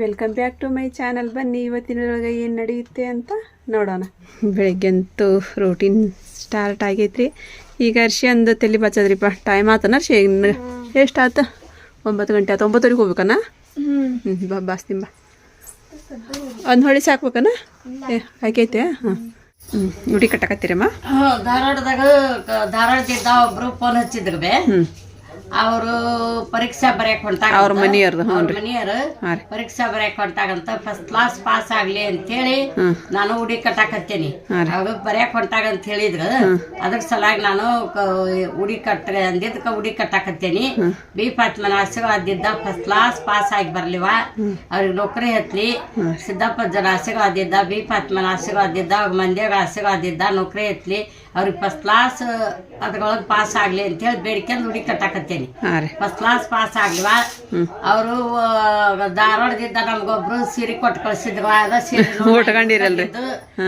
Welcome back to my channel ಬನ್ನಿ ಇವತ್ತಿನೊಳಗೆ ಏನು ನಡೆಯುತ್ತೆ ಅಂತ ನೋಡೋಣ. ಬೆಳಗ್ಗೆಂತೂ ರೂಟೀನ್ ಸ್ಟಾರ್ಟ್ ಆಗೈತ್ರಿ. ಈಗ ಅರ್ಶಿ ಅಂದು ತಲೆ ಬಚ್ಚದ್ರಿಪ್ಪ ಟೈಮ್ ಆತನ ಅರ್ಶಿ ಎಷ್ಟು ಆತ? ಒಂಬತ್ತು ಗಂಟೆ ಆತ. ಒಂಬತ್ತುವರೆಗೆ ಹೋಗ್ಬೇಕನ? ಹ್ಞೂ ಬಾ ಬಾಸ್ತಿಂಬ ಒಂದು ಹೊಳಿ ಸಾಕ್ಬೇಕನ? ಏ ಹಾಕೈತೆ ಹಾಂ ಹ್ಞೂ ನುಡಿ ಕಟ್ಟಕತ್ತೀರಮ್ಮ? ಧಾರವಾಡದಾಗ ಧಾರವಾಡ ಒಬ್ಬರು ಫೋನ್ ಹಚ್ಚಿದ್ರು ಬೇ. ಹ್ಞೂ ಅವರು ಪರೀಕ್ಷಾ ಬರೆಯಕ್ ಹೊಂಟಾಗ ಅವ್ರ ಮನೆಯವರು ಹ್ಞೂ ರೀ. ಮನೆಯವರು ಹಾಂ ರೀ. ಪರೀಕ್ಷಾ ಬರೆಯಕ್ ಹೊಂಟಾಗಂತ ಫಸ್ಟ್ ಕ್ಲಾಸ್ ಪಾಸ್ ಆಗ್ಲಿ ಅಂತೇಳಿ ಹೇಳಿ ನಾನು ಉಡಿ ಕಟ್ಟಾಕತ್ತೇನಿ. ಹಾಂ ರೀ. ಅವ್ರು ಬರೆಯಕ್ ಹೊಂಟಾಗ ಅಂತ ಹೇಳಿದ್ರು ಅದ್ರ ಸಲಾಗಿ ನಾನು ಕ- ಉಡಿ ಕಟ್ಟ ಅಂದಿದ್ಕ ಉಡಿ ಕಟ್ಟಾಕತ್ತೇನಿ. ಬಿ ಪಾತ್ಮನ ಆಶೀರ್ವಾದಿದ್ದ ಫಸ್ಟ್ ಕ್ಲಾಸ್ ಪಾಸ್ ಆಗಿ ಬರ್ಲಿವ. ಅವ್ರಿಗೆ ನೌಕರಿ ಹತ್ಲಿ. ಸಿದ್ದಪ್ಪ ಜನ ಆಶೀರ್ವಾದಿದ್ದ ಬಿ ಪಾತ್ಮನ ಆಶೀರ್ವಾದಿದ್ದ ಅವ್ರ ಮಂದಿಯಾಗ ಆಶೀರ್ವಾದಿದ್ದ ನೌಕರಿ ಹತ್ಲಿ. ಅವ್ರಿಗೆ ಫಸ್ಟ್ ಕ್ಲಾಸ್ ಅದ್ರೊಳಗೆ ಪಾಸ್ ಆಗ್ಲಿ ಅಂತೇಳಿ ಹೇಳಿ ಉಡಿ ಕಟ್ಟಾಕತ್ತೇನಿ. ಹಾಂ ರೀ. ಫಸ್ಟ್ ಕ್ಲಾಸ್ ಪಾಸ್ ಆಗ್ಲಿವ? ಅವರು ಧಾರವಾಡದಿಂದ ನಮ್ಗೊಬ್ರು ಸೀರೆ ಕೊಟ್ಟು ಕಳ್ಸಿದ್ರು ಅದ ಸೀರೆ ಉಟ್ಕೊಂಡಿರಲ್ರಿ.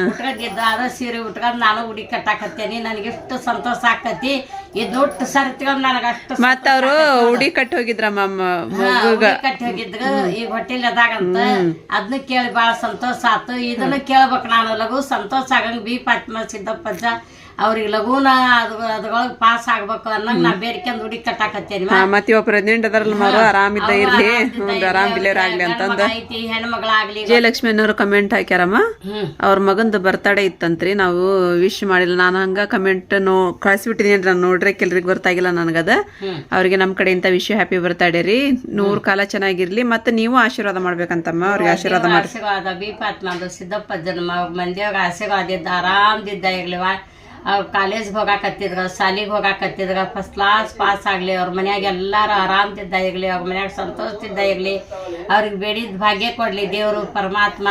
ಉಟ್ಕೊಂಡಿದ್ದ. ಅದ ಸೀರೆ ಉಟ್ಕೊಂಡು ನಾನು ಉಡಿ ಕಟ್ಟಾಕತ್ತೇನಿ. ನನಗೆ ಎಷ್ಟು ಸಂತೋಷ ಆಕತಿ ಇದು ಉಟ್ಟು ಸರ್ತ್ಕೊಂಡ್ ನನಗೆ ಅಷ್ಟು ಮತ್ತೆ ಅವರು ಉಡಿ ಕಟ್ಟಿ ಹೋಗಿದ್ರಮ್ಮ ಉಡಿ ಕಟ್ಟಿ ಹೋಗಿದ್ರು ಈ ಹೋಟೆಲ್ ಅದಾಗಂತ. ಅದನ್ನ ಕೇಳಿ ಬಹಳ ಸಂತೋಷ ಆತು. ಇದನ್ನ ಕೇಳ್ಬೇಕು ನಾನು. ಲಘು ಸಂತೋಷ ಆಗಂಗ್ ಬಿ. ಪಾತ್ಮ ಸಿದ್ದಪ್ಪಜ್ಜ ಅವ್ರಿಗೆ ಲಘುನ ಅದ್ ಅದ್ರೊಳಗೆ ಪಾಸ್ ಆಗ್ಬೇಕು ಅನ್ನಂಗ್ ನಾ ಬೇಡ್ಕೊಂಡ್ ಕಟ್ಟಾಕತ್ತೇನಿ ಮತ್ತ್ ಪ್ರೆಗ್ನೆಂಟ್ ಅದಾರಲ್ಲ ಮಾರು ಆರಾಮಿದ್ದ ಇರ್ಲಿ. ಆರಾಮ್ ಆಗ್ಲಿ ಅಂತಂದ. ಐತಿ ಹೆಣ್ಮಗಳಾಗ್ಲಿ ಜಯಲಕ್ಷ್ಮಿ ಅನ್ನೋರು ಕಮೆಂಟ್ ಹಾಕ್ಯಾರಮ್ಮ. ಅವ್ರ ಮಗಂದು ಬರ್ತಡೇ ಇತ್ತಂತ್ರಿ. ನಾವು ವಿಶ್ ಮಾಡಿಲ್ಲ. ನಾನು ಹಂಗ ಕಮೆಂಟ್ ನೋ ಕಳ್ಸಿಬಿಟ್ಟಿದೀನಿ ನಾನು ನೋಡ್ರೆ ಕೆಲ್ರಿಗ್ ಗೊತ್ತಾಗಿಲ್ಲ ನನಗದ. ಅವ್ರಿಗೆ ನಮ್ಮ ಕಡೆಯಿಂದ ವಿಶ್ ಹ್ಯಾಪಿ ಬರ್ತಡೇ ರೀ. ನೂರ್ ಕಾಲ ಚೆನ್ನಾಗಿರ್ಲಿ. ಮತ್ತೆ ನೀವು ಆಶೀರ್ವಾದ ಮಾಡ್ಬೇಕಂತಮ್ಮ. ಅವ್ರಿಗೆ ಆಶೀರ್ವಾದ ಮಾಡಿ ಆಶೀರ್ವಾದ ಬಿ ಪಾತ್ಮ ಸಿದ್ದಪ್ಪ ಜನ್ಮ ಮಂದಿಯಾಗ ಆಶೀರ್ವಾದ ಇದ್ದ ಆರಾಮ್ದಿದ್ದ ಇರ್ಲಿವ ಅವ್ರು ಕಾಲೇಜ್ಗೆ ಹೋಗಾಕತ್ತಿದ್ರ ಶಾಲಿಗೆ ಹೋಗಾಕತ್ತಿದ್ರ ಫಸ್ಟ್ ಕ್ಲಾಸ್ ಪಾಸ್ ಆಗ್ಲಿ, ಅವ್ರ ಮನ್ಯಾಗ ಎಲ್ಲಾರು ಆರಾಮ್ದಿದ್ದ ಇರ್ಲಿ, ಅವ್ರ ಮನ್ಯಾಗ ಸಂತೋಷದಿಂದ ಇರ್ಲಿ. ಅವ್ರಿಗೆ ಬೇಡಿದ ಭಾಗ್ಯ ಕೊಡ್ಲಿ, ದೇವರು, ಪರಮಾತ್ಮ.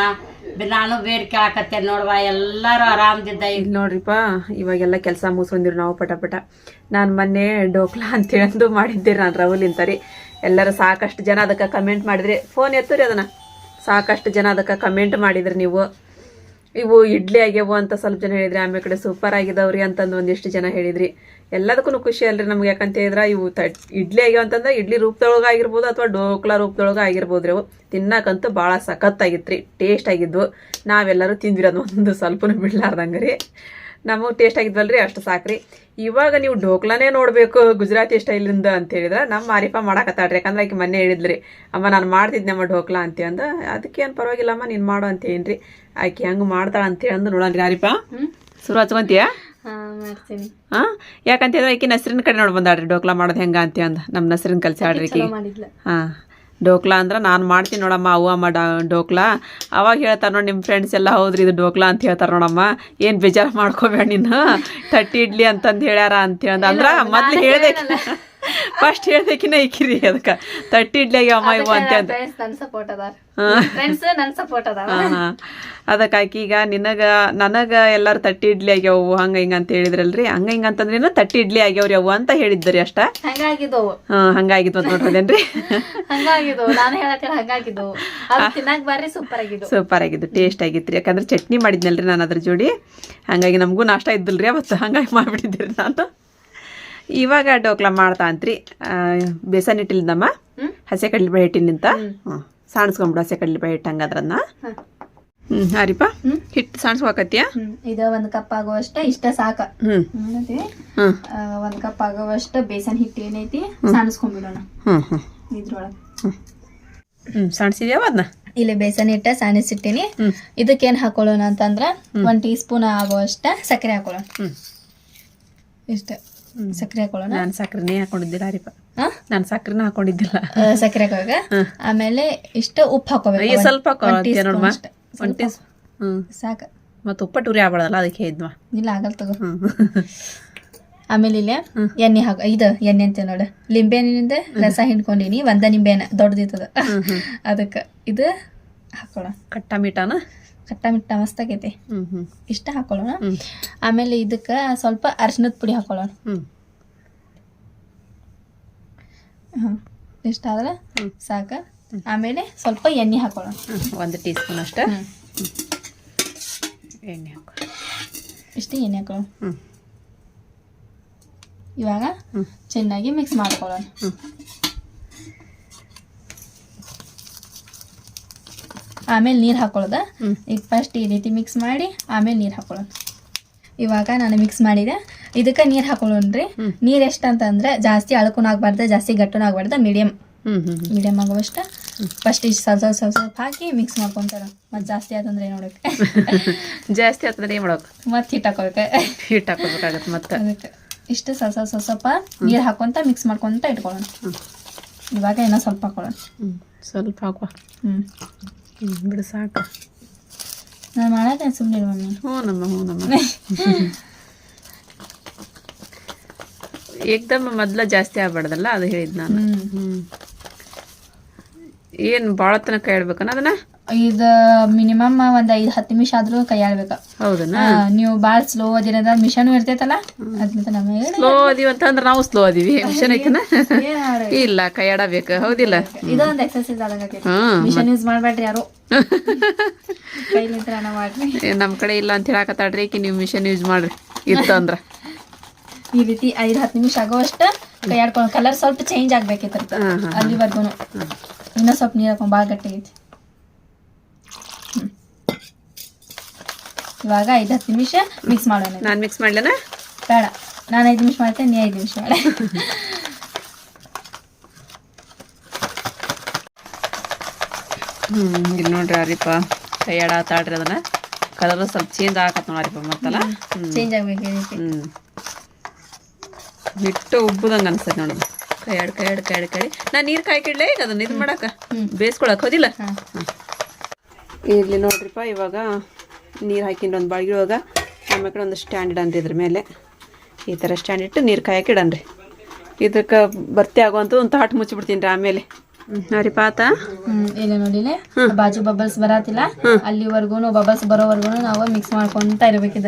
ನಾನು ಬೇಡ್ ಕೇಳಾಕತ್ತೆ ನೋಡುವ, ಎಲ್ಲಾರು ಆರಾಮ್ದಿದ್ದ ಇಲ್ಲಿ ನೋಡ್ರಿಪ್ಪ ಇವಾಗೆಲ್ಲ ಕೆಲಸ ಮುಗಿಸ್ಕೊಂಡಿರು ನಾವು ಪಟ ಪಟ ನಾನು ಮೊನ್ನೆ ಡೋಕ್ಲಾ ಅಂತ ಹೇಳಂದು ಮಾಡಿದ್ದೆ ನಾನು ರವಲಿಂತ ರೀ ಎಲ್ಲರೂ ಸಾಕಷ್ಟು ಜನ ಅದಕ್ಕೆ ಕಮೆಂಟ್ ಮಾಡಿದ್ರಿ, ಫೋನ್ ಎತ್ತರಿ ಅದನ್ನ. ಸಾಕಷ್ಟು ಜನ ಅದಕ್ಕೆ ಕಮೆಂಟ್ ಮಾಡಿದ್ರಿ ನೀವು. ಇವು ಇಡ್ಲಿ ಆಗ್ಯಾವು ಅಂತ ಸ್ವಲ್ಪ ಜನ ಹೇಳಿದ್ರಿ, ಆಮೇಲೆ ಕಡೆ ಸೂಪರ್ ಆಗಿದಾವ್ರಿ ಅಂತಂದು ಒಂದಿಷ್ಟು ಜನ ಹೇಳಿದ್ರಿ. ಎಲ್ಲದಕ್ಕೂ ಖುಷಿ ಅಲ್ರಿ ನಮ್ಗೆ, ಯಾಕಂತ ಹೇಳಿದ್ರೆ ಇವು ತಟ್ ಇಡ್ಲಿ ಆಗ್ಯಾವ ಅಂತಂದ್ರೆ ಇಡ್ಲಿ ರೂಪದೊಳಗೆ ಆಗಿರ್ಬೋದು ಅಥವಾ ಡೋಕ್ಲಾ ರೂಪದೊಳಗೆ ಆಗಿರ್ಬೋದು ರೀ ಅವು. ತಿನ್ನಕ್ಕಂತೂ ಭಾಳ ಸಖತ್ತಾಗಿತ್ತು ಟೇಸ್ಟ್ ಆಗಿದ್ವು. ನಾವೆಲ್ಲರೂ ತಿಂದ್ವಿ ಅದು ಒಂದು ಸ್ವಲ್ಪನೂ ಬಿಡ್ಲಾರ್ದಂಗೆ ರೀ ನಮಗೆ ಟೇಸ್ಟ್ ಆಗಿದ್ವಲ್ರಿ, ಅಷ್ಟು ಸಾಕ್ರಿ. ಇವಾಗ ನೀವು ಡೋಕ್ಲಾನೇ ನೋಡಬೇಕು, ಗುಜರಾತಿ ಸ್ಟೈಲಿಂದ ಅಂತ ಹೇಳಿದ್ರೆ, ನಮ್ಮ ಮಾರಿಫಾ ಮಾಡಾಕತ್ತಾಳ್ರಿ. ಯಾಕಂದ್ರೆ ಆಕೆ ಮೊನ್ನೆ ಹೇಳಿದ್ರಿ, ಅಮ್ಮ ನಾನು ಮಾಡ್ತಿದ್ನಮ್ಮ ಡೋಕ್ಲಾ ಅಂತ ಅಂದ. ಅದಕ್ಕೇನು ಪರವಾಗಿಲ್ಲಮ್ಮ, ನೀನು ಮಾಡು ಅಂತ ಏನ್ರಿ ಆಕೆ ಹೆಂಗ್ ಮಾಡ್ತಾಳ ಅಂತ ಹೇಳಂದು ನೋಡಲ್ರಿ ಯಾರಿಪ್ಪ ಶುರು ಹಚ್ಕೊಂತೀಯ? ಹಾ ಯಾಕಂತ ಹೇಳಿದ್ರೆ ಆಕೆ ನಸ್ರಿನ ಕಡೆ ನೋಡಿ ಬಂದಾಡ್ರಿ ಡೋಕ್ಲಾ ಮಾಡೋದು ಹೆಂಗ ಅಂತ ಅಂದ. ನಮ್ಮ ನಸ್ರಿನ ಕಲ್ಸಾಡ್ರಿ ಆಕಿ ಹಾ. ಡೋಕ್ಲಾ ಅಂದ್ರೆ ನಾನು ಮಾಡ್ತೀನಿ ನೋಡಮ್ಮ ಅವ್ವ ಅಮ್ಮ ಡಾ ಡೋಕ್ಲಾ. ಅವಾಗ ಹೇಳ್ತಾರೆ ನೋಡಿ ನಿಮ್ಮ ಫ್ರೆಂಡ್ಸ್ ಎಲ್ಲ ಹೌದ್ರಿ ಇದು ಡೋಕ್ಲಾ ಅಂತ ಹೇಳ್ತಾರೆ ನೋಡಮ್ಮ. ಏನು ಬೇಜಾರು ಮಾಡ್ಕೋಬೇಡ ನೀನು. ತಟ್ಟಿ ಇಡ್ಲಿ ಅಂತಂದು ಹೇಳ್ಯಾರ ಅಂತ ಹೇಳ್ದ ಅಂದ್ರೆ ಮೊದ್ಲು ಹೇಳ್ದೆ ಫಸ್ಟ್ ಹೇಳ್ದಕ್ಕಿನ ಇಕ್ಕಿರಿ ಅದಕ್ಕೆ. ತಟ್ಟಿ ಇಡ್ಲಿ ಅಮ್ಮ ಇವ ಅಂತ ಅಂದ ಫ್ರೆಂಡ್ಸ್ ನನ್ ಸಪೋರ್ಟ್ ಅದಾರ. ಫ್ರೆಂಡ್ಸ್ ನನ್ ಸಪೋರ್ಟ್ ಅದಾರ. ಹಾಂ ಹಾಂ. ಅದಕ್ಕೆ ಆಕಿ ಈಗ ನಿನಗ ನನಗ ಎಲ್ಲಾರು ತಟ್ಟಿ ಇಡ್ಲಿ ಆಗ್ಯಾವು ಹಂಗ ಹಿಂಗ ಅಂತ ಹೇಳಿದ್ರಲ್ರಿ? ಹಂಗ ಹಿಂಗ ಅಂತಂದ್ರೇನು ತಟ್ಟಿ ಇಡ್ಲಿ ಆಗ್ಯಾವ್ರಿ ಅವು ಅಂತ ಹೇಳಿದ್ರಿ ಅಷ್ಟ. ಹಂಗಾಗಿದ್ದವು. ಹಾಂ ಹಂಗಾಗಿತ್ತು ಅಂತ ನೋಡ್ಬೋದೇನ್ರಿ ಹಂಗಾಗಿದ್ದವು. ನಾನು ಹೇಳತ್ತಿಲ್ಲ ಹಂಗಾಗಿದ್ದವು. ಅದು ತಿನ್ನಕ್ ಬಾರಿ ಸೂಪರ್ ಆಗಿದ್ದು ಸೂಪರ್ ಆಗಿದ್ದು ಟೇಸ್ಟ್ ಆಗಿತ್ತು ಯಾಕಂದ್ರೆ ಚಟ್ನಿ ಮಾಡಿದ್ನಲ್ರಿ ನಾನು ಅದ್ರ ಜೋಡಿ. ಹಂಗಾಗಿ ನಮಗೂ ನಾಷ್ಟ ಇದ್ದಲ್ರಿ ಅವತ್ತು. ಹಂಗಾಗಿ ಮಾಡ್ಬಿಟ್ಟಿದ್ದೀರಿ ನಾನು. ಇವಾಗ ಡೋಕ್ಲಾ ಮಾಡ್ತಾ ಅಂತ್ರಿ. ಬೇಸನ್ ಹಿಟ್ಟಿಲ್ದಮ್ಮ. ಹಸೆ ಕಡಲೆಬೇಳೆ ಹಿಟ್ಟಿನಿಂತ ಹ್ಞೂ ಸಾಣಿಸ್ಕೊಂಬಿಡು ಹಸೆ ಕಡಲೆಬೇಳೆ ಹಿಟ್ಟು ಹಂಗಾದ್ರನ್ನ. ಹ್ಞೂ ಹಾರಿಪ್ಪ. ಹಿಟ್ಟು ಸಾಣಿಸ್ಕೊಕತ್ತೀಯ ಇದು ಒಂದ್ ಕಪ್ ಆಗುವಷ್ಟ ಇಷ್ಟ ಸಾಕ. ಒಂದ್ ಕಪ್ ಆಗುವಷ್ಟ ಬೇಸನ್ ಹಿಟ್ಟು ಏನೈತಿ ಸಾಣಿಸ್ಕೊಂಡ್ಬಿಡೋಣ ಹ್ಞೂ ಹ್ಮ್ ಹ್ಮ್. ಹ್ಞೂ ಸಾಣಿಸಿದ್ಯಾವ ಅದನ್ನ ಇಲ್ಲಿ ಬೇಸನ್ ಹಿಟ್ಟ ಸಾಣಿಸಿಟ್ಟಿನಿ. ಇದಕ್ಕೇನ್ ಹಾಕೊಳ್ಳೋಣ ಅಂತಂದ್ರ ಒಂದ್ ಟೀ ಸ್ಪೂನ್ ಆಗುವಷ್ಟ ಸಕ್ಕರೆ ಹಾಕೊಳ್ಳೋಣ. ಇಷ್ಟ. ಸಕ್ಕರೆ ಹಾಕೊಳ್ಳೋಣ? ನಾನು ಸಕ್ಕರೆನೇ ಹಾಕೊಂಡಿದ್ದಿಲ್ಲ ರೀಪ? ನಾನು ಸಕ್ಕರೆನ ಹಾಕೊಂಡಿದ್ದಿಲ್ಲ. ಸಕ್ಕರೆ ಹಾಕೋವಾಗ? ಆಮೇಲೆ ಇಷ್ಟ ಉಪ್ಪು ಹಾಕೋಬೇಕು. ಸ್ವಲ್ಪ ನೋಡಮ್ಮ ಟೀಸ್ ಹ್ಞೂ ಸಾಕ. ಮತ್ತು ಉಪ್ಪಟ್ಟು ಉರಿ ಆಗ್ಬಾರ್ದಲ್ಲ ಅದಕ್ಕೆ ಇದ್ವಾ? ಇಲ್ಲ ಆಗಲ್ಲ ತಗೋ. ಆಮೇಲೆ ಇಲ್ಲಿ ಎಣ್ಣೆ ಹಾಕ. ಇದು ಎಣ್ಣೆ ಅಂತ ನೋಡು. ಲಿಂಬೆಹಣ್ಣಿನಿಂದ ರಸ ಹಿಂಡ್ಕೊಂಡಿನಿ ಒಂದ ನಿಂಬೆಹಣ್ಣ ದೊಡ್ಡದಿತ್ತದ ಅದಕ್ಕೆ ಇದು ಹಾಕೋಣ ಕಟ್ಟ ಮೀಟಾನ? ಕಟ್ಟ ಮಿಟ್ಟ ಮಸ್ತ್ ಆಗೈತಿ ಹ್ಞೂ ಹ್ಞೂ ಇಷ್ಟ ಹಾಕೊಳ್ಳೋಣ. ಆಮೇಲೆ ಇದಕ್ಕೆ ಸ್ವಲ್ಪ ಅರ್ಶಿನದ ಪುಡಿ ಹಾಕೊಳ್ಳೋಣ. ಇಷ್ಟ ಆದ್ರೆ ಸಾಕ. ಆಮೇಲೆ ಸ್ವಲ್ಪ ಎಣ್ಣೆ ಹಾಕೊಳ್ಳೋಣ. ಒಂದು ಟೀ ಸ್ಪೂನ್ ಅಷ್ಟ? ಎಣ್ಣೆ ಹಾಕೊಳ್ಳೋಣ. ಇಷ್ಟೇ ಎಣ್ಣೆ ಹಾಕೊಳ್ಳೋಣ. ಹ್ಞೂ ಇವಾಗ. ಚೆನ್ನಾಗಿ ಮಿಕ್ಸ್ ಮಾಡ್ಕೊಳ್ಳೋಣ. ಆಮೇಲೆ ನೀರು ಹಾಕೊಳ್ಳೋದು? ಈಗ ಫಸ್ಟ್ ಈ ರೀತಿ ಮಿಕ್ಸ್ ಮಾಡಿ ಆಮೇಲೆ ನೀರು ಹಾಕೊಳ್ಳೋದು. ಇವಾಗ ನಾನು ಮಿಕ್ಸ್ ಮಾಡಿದೆ. ಇದಕ್ಕೆ ನೀರು ಹಾಕೊಳ್ಳೋಣ್ರಿ. ನೀರು ಎಷ್ಟು ಅಂತಂದ್ರೆ ಜಾಸ್ತಿ ಅಳಕುನ ಆಗ್ಬಾರ್ದು ಜಾಸ್ತಿ ಗಟ್ಟನ ಆಗ್ಬಾರ್ದು ಮೀಡಿಯಮ್ ಮೀಡಿಯಮ್ ಆಗುವಷ್ಟು. ಫಸ್ಟ್ ಇಷ್ಟು ಸ್ವಲ್ಪ ಸ್ವಲ್ಪ ಸ್ವಲ್ಪ ಸ್ವಲ್ಪ ಹಾಕಿ ಮಿಕ್ಸ್ ಮಾಡ್ಕೊಂತಾರ. ಮತ್ತೆ ಜಾಸ್ತಿ ಆತಂದ್ರೆ ನೋಡಕ್ಕೆ ಜಾಸ್ತಿ ಆತಂದ್ರೆ ಏನು ಮಾಡೋಕೆ? ಮತ್ತೆ ಹಿಟ್ಟು ಹಾಕೋಬೇಕು ಹಿಟ್ಟು ಹಾಕೋಬೇಕಾಗತ್ತೆ ಮತ್ತೆ. ಅದಕ್ಕೆ ಇಷ್ಟು ಸ್ವಲ್ಪ ಸ್ವಲ್ಪ ಸ್ವಲ್ಪ ಸ್ವಲ್ಪ ನೀರು ಹಾಕೊಂತ ಮಿಕ್ಸ್ ಮಾಡ್ಕೊಂತ ಇಟ್ಕೊಳ್ಳೋಣ. ಇವಾಗ ಏನೋ ಸ್ವಲ್ಪ ಹಾಕೊಳ್ಳೋಣ. ಸ್ವಲ್ಪ ಹಾಕುವ. ಹ್ಞೂ ಹ್ಮ್ ಬಿಡು ಸಾಕು. ನಾನು ಮಾಡತ್ತೆ ಸುಮ್ಮನೆ ಮಮ್ಮಿ. ಹ್ಞೂ ನಮ್ಮ ಹ್ಞೂ ನಮ್ಮ. ಏಕ್ದಮ್ ಮೊದ್ಲ ಜಾಸ್ತಿ ಆಗ್ಬಾರ್ದಲ್ಲ ಅದು ಹೇಳಿದ್ ನಾನು. ಹ್ಞೂ ಏನು ಭಾಳ ತನಕ ಕೈ ಆಡ್ಬೇಕನ ಅದನ್ನ? ಇದು ಮಿನಿಮಮ್ ಒಂದ್ ಐದ್ ಹತ್ತು ನಿಮಿಷ ಆದ್ರೂ ಕೈ ಆಡ್ಬೇಕು ಹೌದನ ನೀವು ಬಾಳ್ ಸ್ಲೋ ಅದಿನದ ಮಿಷನ್ ಇರ್ತೈತಲ್ಲ? ಅದ್ರಿಂದ ಸ್ಲೋ ಅದೀವಿ ಅಂತಂದ್ರೆ ನಾವು ಸ್ಲೋ ಅದೀವಿ. ಮಿಷನ್ ಇಲ್ಲ ಕೈ ಆಡಬೇಕು ಹೌದಿಲ್ಲ ಇದೊಂದು ಎಕ್ಸರ್ಸೈಸ್ ಆದಂಗೆ ಮಿಷನ್ ಯೂಸ್ ಮಾಡಬೇಡ್ರಿ ಯಾರು. ನಮ್ ಕಡೆ ಇಲ್ಲ ಅಂತ ಹೇಳಕತ್ತಾಡ್ರಿ ಈಕಿ ನೀವು ಮಿಷನ್ ಯೂಸ್ ಮಾಡ್ರಿ. ಇತ್ತು ಅಂದ್ರ. ಈ ರೀತಿ ಐದ್ ಹತ್ತು ನಿಮಿಷ ಆಗೋಷ್ಟು ಕೈ ಆಡ್ಕೊಂಡು ಕಲರ್ ಸ್ವಲ್ಪ ಚೇಂಜ್ ಆಗ್ಬೇಕಿತ್ತ ಅಲ್ಲಿ. ಅಲ್ಲಿವರೆಗೂ ಇನ್ನೂ ಸ್ವಲ್ಪ ನೀರು ಹಾಕೊಂಡು ಭಾಳ ಗಟ್ಟಿ ಐತಿ ಇವಾಗ ಐದು ಹತ್ತು ನಿಮಿಷ ಮಿಕ್ಸ್ ಮಾಡೋಣ ನಾನು ಮಿಕ್ಸ್ ಮಾಡ್ಲೇನ? ಬೇಡ. ನಾನು ಐದು ನಿಮಿಷ ಮಾಡ್ತೇನೆ ನೀ ಐದು ನಿಮಿಷ ಮಾಡ. ಹ್ಮ್ ಇಲ್ಲಿ ನೋಡ್ರಿ ಅವ್ರಿಪ್ಪ ಕೈ ಆಡ್ರಿ ಅದನ್ನ. ಕಲರ್ ಸ್ವಲ್ಪ ಚೇಂಜ್ ಆಗತ್ ನೋಡ್ರಿಪ್ಪ ಮತ್ತಲ್ಲ. ಚೇಂಜ್ ಆಗ್ಬೇಕು ಹ್ಮ್. ಹಿಟ್ಟು ಉಬ್ಬುದಂಗ ಅನ್ಸತ್ ನೋಡೋದು ಕೈಯಾಡ್ ಕೈಯಾಡ್ ಕೈಯಾಡ್ ಕೈ ನಾ ನೀರ್ ಕಾಯ್ಕಿಡ್ಲೇ ಈಗ ಅದನ್ನ ಇದು ಮಾಡಾಕ? ಬೇಸ್ಕೊಳಕ್ ಹೋದಿಲ್ಲ? ಇರ್ಲಿ ನೋಡ್ರಿಪ್ಪ ಇವಾಗ ನೀರು ಹಾಕಿಂಡು ಒಂದು ಬಾಳ್ಗಿ ಒಳಗೆ ಆಮೇಲೆ ಕಡೆ ಒಂದು ಸ್ಟ್ಯಾಂಡ್ ಇಡನ್ರಿ ಇದ್ರ ಮೇಲೆ ಈ ಥರ ಸ್ಟ್ಯಾಂಡ್ ಇಟ್ಟು ನೀರು ಕಾಯಕ್ಕೆ ಇಡನ್ರಿ. ಇದಕ್ಕೆ ಬರ್ತಿ ಆಗುವಂಥ ಒಂದು ತಾಟ್ ಮುಚ್ಚಿಬಿಡ್ತೀನಿ ರೀ ಆಮೇಲೆ. ನೋಡ್ರಿ ಪಾತ. ಇಲ್ಲ ನೋಡಿಲೆ ಬಾಜು ಬಬಲ್ಸ್ ಬರತ್ತಿಲ್ಲ ಅಲ್ಲಿವರೆಗೂ ಬಬಲ್ಸ್ ಬರೋವರೆಗೂ ನಾವು ಮಿಕ್ಸ್ ಮಾಡ್ಕೊಂತ ಇರ್ಬೇಕಿದ.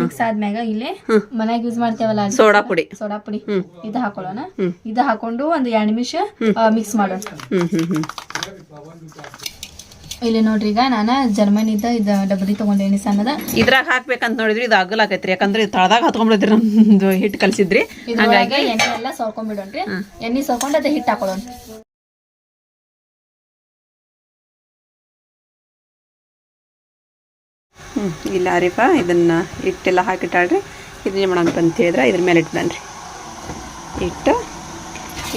ಮಿಕ್ಸ್ ಆದ್ಮ್ಯಾಗ ಇಲ್ಲಿ ಮನ್ಯಾಗ ಯೂಸ್ ಮಾಡ್ತೇವಲ್ಲ ಸೋಡಾ ಪುಡಿ. ಸೋಡಾ ಪುಡಿ. ಇದು ಹಾಕೊಳ್ಳೋಣ. ಇದು ಹಾಕೊಂಡು ಒಂದು ಎರಡು ನಿಮಿಷ ಮಿಕ್ಸ್ ಮಾಡೋಣ. ಇಲ್ಲಿ ನೋಡ್ರಿ ಈಗ ನಾನು ಜರ್ಮನಿದ ಇದು ಡಬರಿ ತಗೊಂಡೇನಿ ಸಣ್ಣದ ಇದ್ರಾಗ ಹಾಕ್ಬೇಕಂತ ನೋಡಿದ್ರಿ ಇದು ಅಗಲಾಕೈತ್ರಿ ಯಾಕಂದ್ರೆ ತಳದಾಗ ಹತ್ಕೊಂಡ್ಬಿಡ್ರಿ ನಮ್ದು ಹಿಟ್ಟು ಕಲ್ಸಿದ್ರಿ. ಇದ್ರೊಳಗೆ ಎಣ್ಣೆ ಎಲ್ಲ ಸೋರ್ಕೊಂಡ್ಬಿಡೋಣ್ರಿ ಎಣ್ಣೆ ಸೋರ್ಕೊಂಡು ಅದೇ ಹಿಟ್ಟು ಹಾಕೊಳ್ಳೋಣ ಹ್ಞೂ ಇಲ್ಲ ರೀಪ ಇದನ್ನು ಹಿಟ್ಟೆಲ್ಲ ಹಾಕಿಟ್ಟಾಳ್ರಿ. ಇದನ್ನೇ ಮಾಡೋಣ ಅಂತ ಹೇಳಿದ್ರೆ ಇದ್ರ ಮೇಲೆ ಇಟ್ಬಿಡನ್ರಿ ಇಟ್ಟು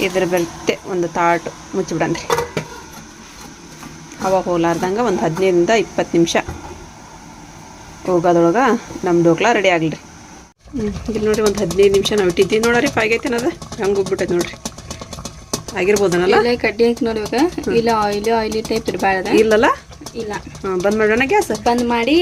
ಇದ್ರ ಬರುತ್ತೆ ಒಂದು ತಾಟು ಮುಚ್ಚಿಬಿಡನ್ರಿ ಹವಾ ಹೋಲಾರ್ದಂಗೆ ಒಂದು ಹದಿನೈದರಿಂದ ಇಪ್ಪತ್ತು ನಿಮಿಷ. ಹೋಗೋದ್ರೊಳಗೆ ನಮ್ಮ ಡೋಕ್ಲಾ ರೆಡಿ ಆಗಲಿ. ರೀ ಇಲ್ಲಿ ನೋಡಿರಿ ಒಂದು ಹದಿನೈದು ನಿಮಿಷ ನಾವು ಇಟ್ಟಿದ್ದೀವಿ ನೋಡ್ರಿ ಆಗೈತೆ ಅನ್ನೋದು ಹಂಗೆ ಹೋಗ್ಬಿಟ್ಟೈತೆ ನೋಡ್ರಿ. ಆಗಿರ್ಬೋದನಲ್ಲ? ಕಡ್ಡಿ ಹಾಕಿ ನೋಡ್ಬೇಕು ಇಲ್ಲ ಆಯಿಲ್ ಆಯಿಲಿ ಟೈಪ್ ಇರಬಾರ್ದ ಇಲ್ಲಲ್ಲ? ಇಲ್ಲ. ಹಾಂ ಬಂದ್ ಮಾಡೋಣ ಗ್ಯಾಸ್? ಬಂದ್ ಮಾಡಿ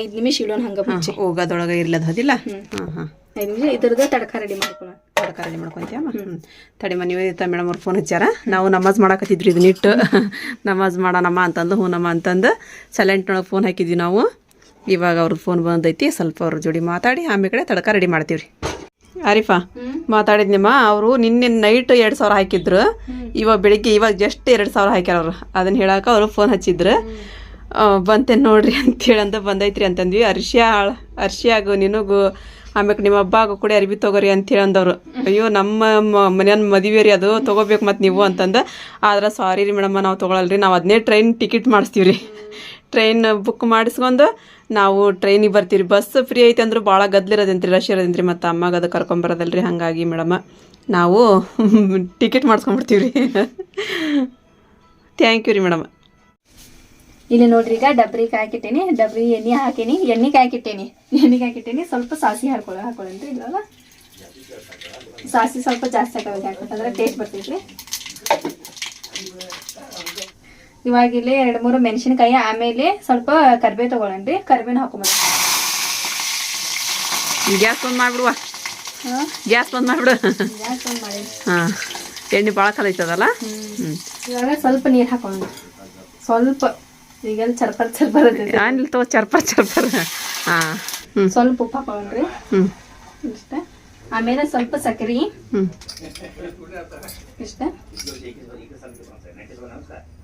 ಐದು ನಿಮಿಷ ಇಡೋಣ ಹಂಗೆ ಹೋಗೋದೊಳಗೆ ಇರ್ಲದ ಹದಿಲ್ಲ? ಹಾಂ ಹಾಂ. ಐದು ನಿಮಿಷ ಇದ್ರದ್ದು ತಡಕ ರೆಡಿ ಮಾಡ್ಕೊಳ್ಳೋಣ ತಡಕ ರೆಡಿ ಮಾಡ್ಕೊಂತೀಯಮ್ಮ ಹ್ಞೂ ತಡಿಮ ನಿವೇದಿತ ಮೇಡಮ್ ಅವ್ರು ಫೋನ್ ಹಚ್ಚಾರ ನಾವು ನಮಾಜ್ ಮಾಡಾಕತ್ತಿದ್ರಿ ಇದನ್ನ ಇಟ್ಟು. ನಮಾಜ್ ಮಾಡೋಣಮ್ಮ ಅಂತಂದು ಹೂನಮ್ಮ ಅಂತಂದು. ಸೈಲೆಂಟ್ನೊಳಗೆ ಫೋನ್ ಹಾಕಿದ್ವಿ ನಾವು. ಇವಾಗ ಅವ್ರದ್ದು ಫೋನ್ ಬಂದೈತಿ ಸ್ವಲ್ಪ ಅವ್ರ ಜೋಡಿ ಮಾತಾಡಿ ಆಮೇಲೆ ಕಡೆ ತಡಕ ರೆಡಿ ಮಾಡ್ತೀವಿ ರೀ. ಆರಿಫಾ ಮಾತಾಡಿದ್ನಿಮ್ಮ ಅವರು ನಿನ್ನೆ ನೈಟ್ ಎರಡು ಸಾವಿರ ಹಾಕಿದ್ರು. ಇವಾಗ ಬೆಳಿಗ್ಗೆ ಇವಾಗ ಜಸ್ಟ್ ಎರಡು ಸಾವಿರ ಹಾಕ್ಯಾರ ಅವರು. ಅದನ್ನ ಹೇಳಕ್ಕೆ ಅವರು ಫೋನ್ ಹಚ್ಚಿದ್ರು. ಬಂತೇನು ನೋಡ್ರಿ ಅಂತೇಳಿ ಅಂತ ಬಂದೈತ್ರಿ ಅಂತಂದ್ವಿ. ಅರ್ಶ್ಯಾ ಅರ್ಶ್ಯಾಗು ನಿನಗೂ ಆಮ್ಯಾಕ ನಿಮ್ಮ ಹಬ್ಬಾಗ ಕೂಡ ಅರ್ಬಿ ತಗೋರಿ ಅಂತೇಳಿ ಅಂದವ್ರು. ಅಯ್ಯೋ, ನಮ್ಮ ಮನೆಯನ್ ಮದುವೆ ರೀ ಅದು, ತಗೋಬೇಕು ಮತ್ತು ನೀವು ಅಂತಂದು. ಆದ್ರೆ ಸಾರಿ ರೀ ಮೇಡಮ್ಮ ನಾವು ತೊಗೊಳಲ್ರಿ, ನಾವು ಅದನ್ನೇ ಟ್ರೈನ್ ಟಿಕೆಟ್ ಮಾಡಿಸ್ತೀವಿ ರೀ. ಟ್ರೈನ್ ಬುಕ್ ಮಾಡಿಸ್ಕೊಂಡು ನಾವು ಟ್ರೈನಿಗೆ ಬರ್ತೀವಿ ಬಸ್ ಫ್ರೀ ಐತೆ ಅಂದ್ರೆ ಭಾಳ ಗದ್ಲಿರೋದಂತ್ರಿ ರಶ್ ಇರೋದಂತ್ರಿ ಮತ್ತು ಅಮ್ಮಗೆ ಅದು ಕರ್ಕೊಂಬರೋದಲ್ರಿ ಹಾಗಾಗಿ ಮೇಡಮ್ಮ ನಾವು ಟಿಕೆಟ್ ಮಾಡಿಸ್ಕೊಂಡ್ಬಿಡ್ತೀವಿ ರೀ ಥ್ಯಾಂಕ್ ಯು ರೀ ಮೇಡಮ್. ಇಲ್ಲಿ ನೋಡ್ರಿ ಈಗ ಡಬ್ರಿಗೆ ಹಾಕಿಟ್ಟೇನಿ ಡಬ್ರಿ ಎಣ್ಣೆ ಹಾಕೀನಿ. ಎಣ್ಣೆ ಹಾಕಿಟ್ಟೇನಿ ಎಣ್ಣೆ ಹಾಕಿಟ್ಟೇನಿ ಸ್ವಲ್ಪ ಸಾಸಿ ಹಾಕೊಳ್ಳ ಹಾಕೊಳ್ಳಂತ್ರಿ ಇಲ್ಲ ಸಾಸಿ ಸ್ವಲ್ಪ ಜಾಸ್ತಿ ಹಾಕೋಬೇಕು. ಯಾಕಂದ್ರೆ ಟೇಸ್ಟ್ ಬರ್ತೈತ್ರಿ. ಇವಾಗ ಇಲ್ಲಿ ಎರಡು ಮೂರು ಮೆಣಸಿನಕಾಯಿ ಆಮೇಲೆ ಸ್ವಲ್ಪ ಕರ್ಬೇವು ತಗೊಳನ್ರಿ. ಕರ್ಬೇವಿನ ಹಾಕೊಂಬ ಗ್ಯಾಸ್ ಬಂದ್ ಮಾಡ್ಬಿಡುವ. ಗ್ಯಾಸ್ ಬಂದ್ ಮಾಡ್ಬಿಡು. ಗ್ಯಾಸ್ ಒಂದು ಮಾಡಿ. ಹಾಂ. ಎಣ್ಣೆ ಭಾಳ ಕಲೈತದಲ್ಲ ಇವಾಗ ಸ್ವಲ್ಪ ನೀರು ಹಾಕೊಳ್ಳೋಣ ಸ್ವಲ್ಪ. ಈಗೆಲ್ಲ ಚರ್ಪರ್ ಚರ್ಪರ್ ಏನಿಲ್ಲ ತಗೋ ಚರ್ಪರ್ ಚರ್ಪರ್. ಹಾಂ. ಸ್ವಲ್ಪ ಉಪ್ಪು ಹ್ಞೂ ಇಷ್ಟ. ಆಮೇಲೆ ಸ್ವಲ್ಪ ಸಕ್ಕರೆ. ಇಷ್ಟ.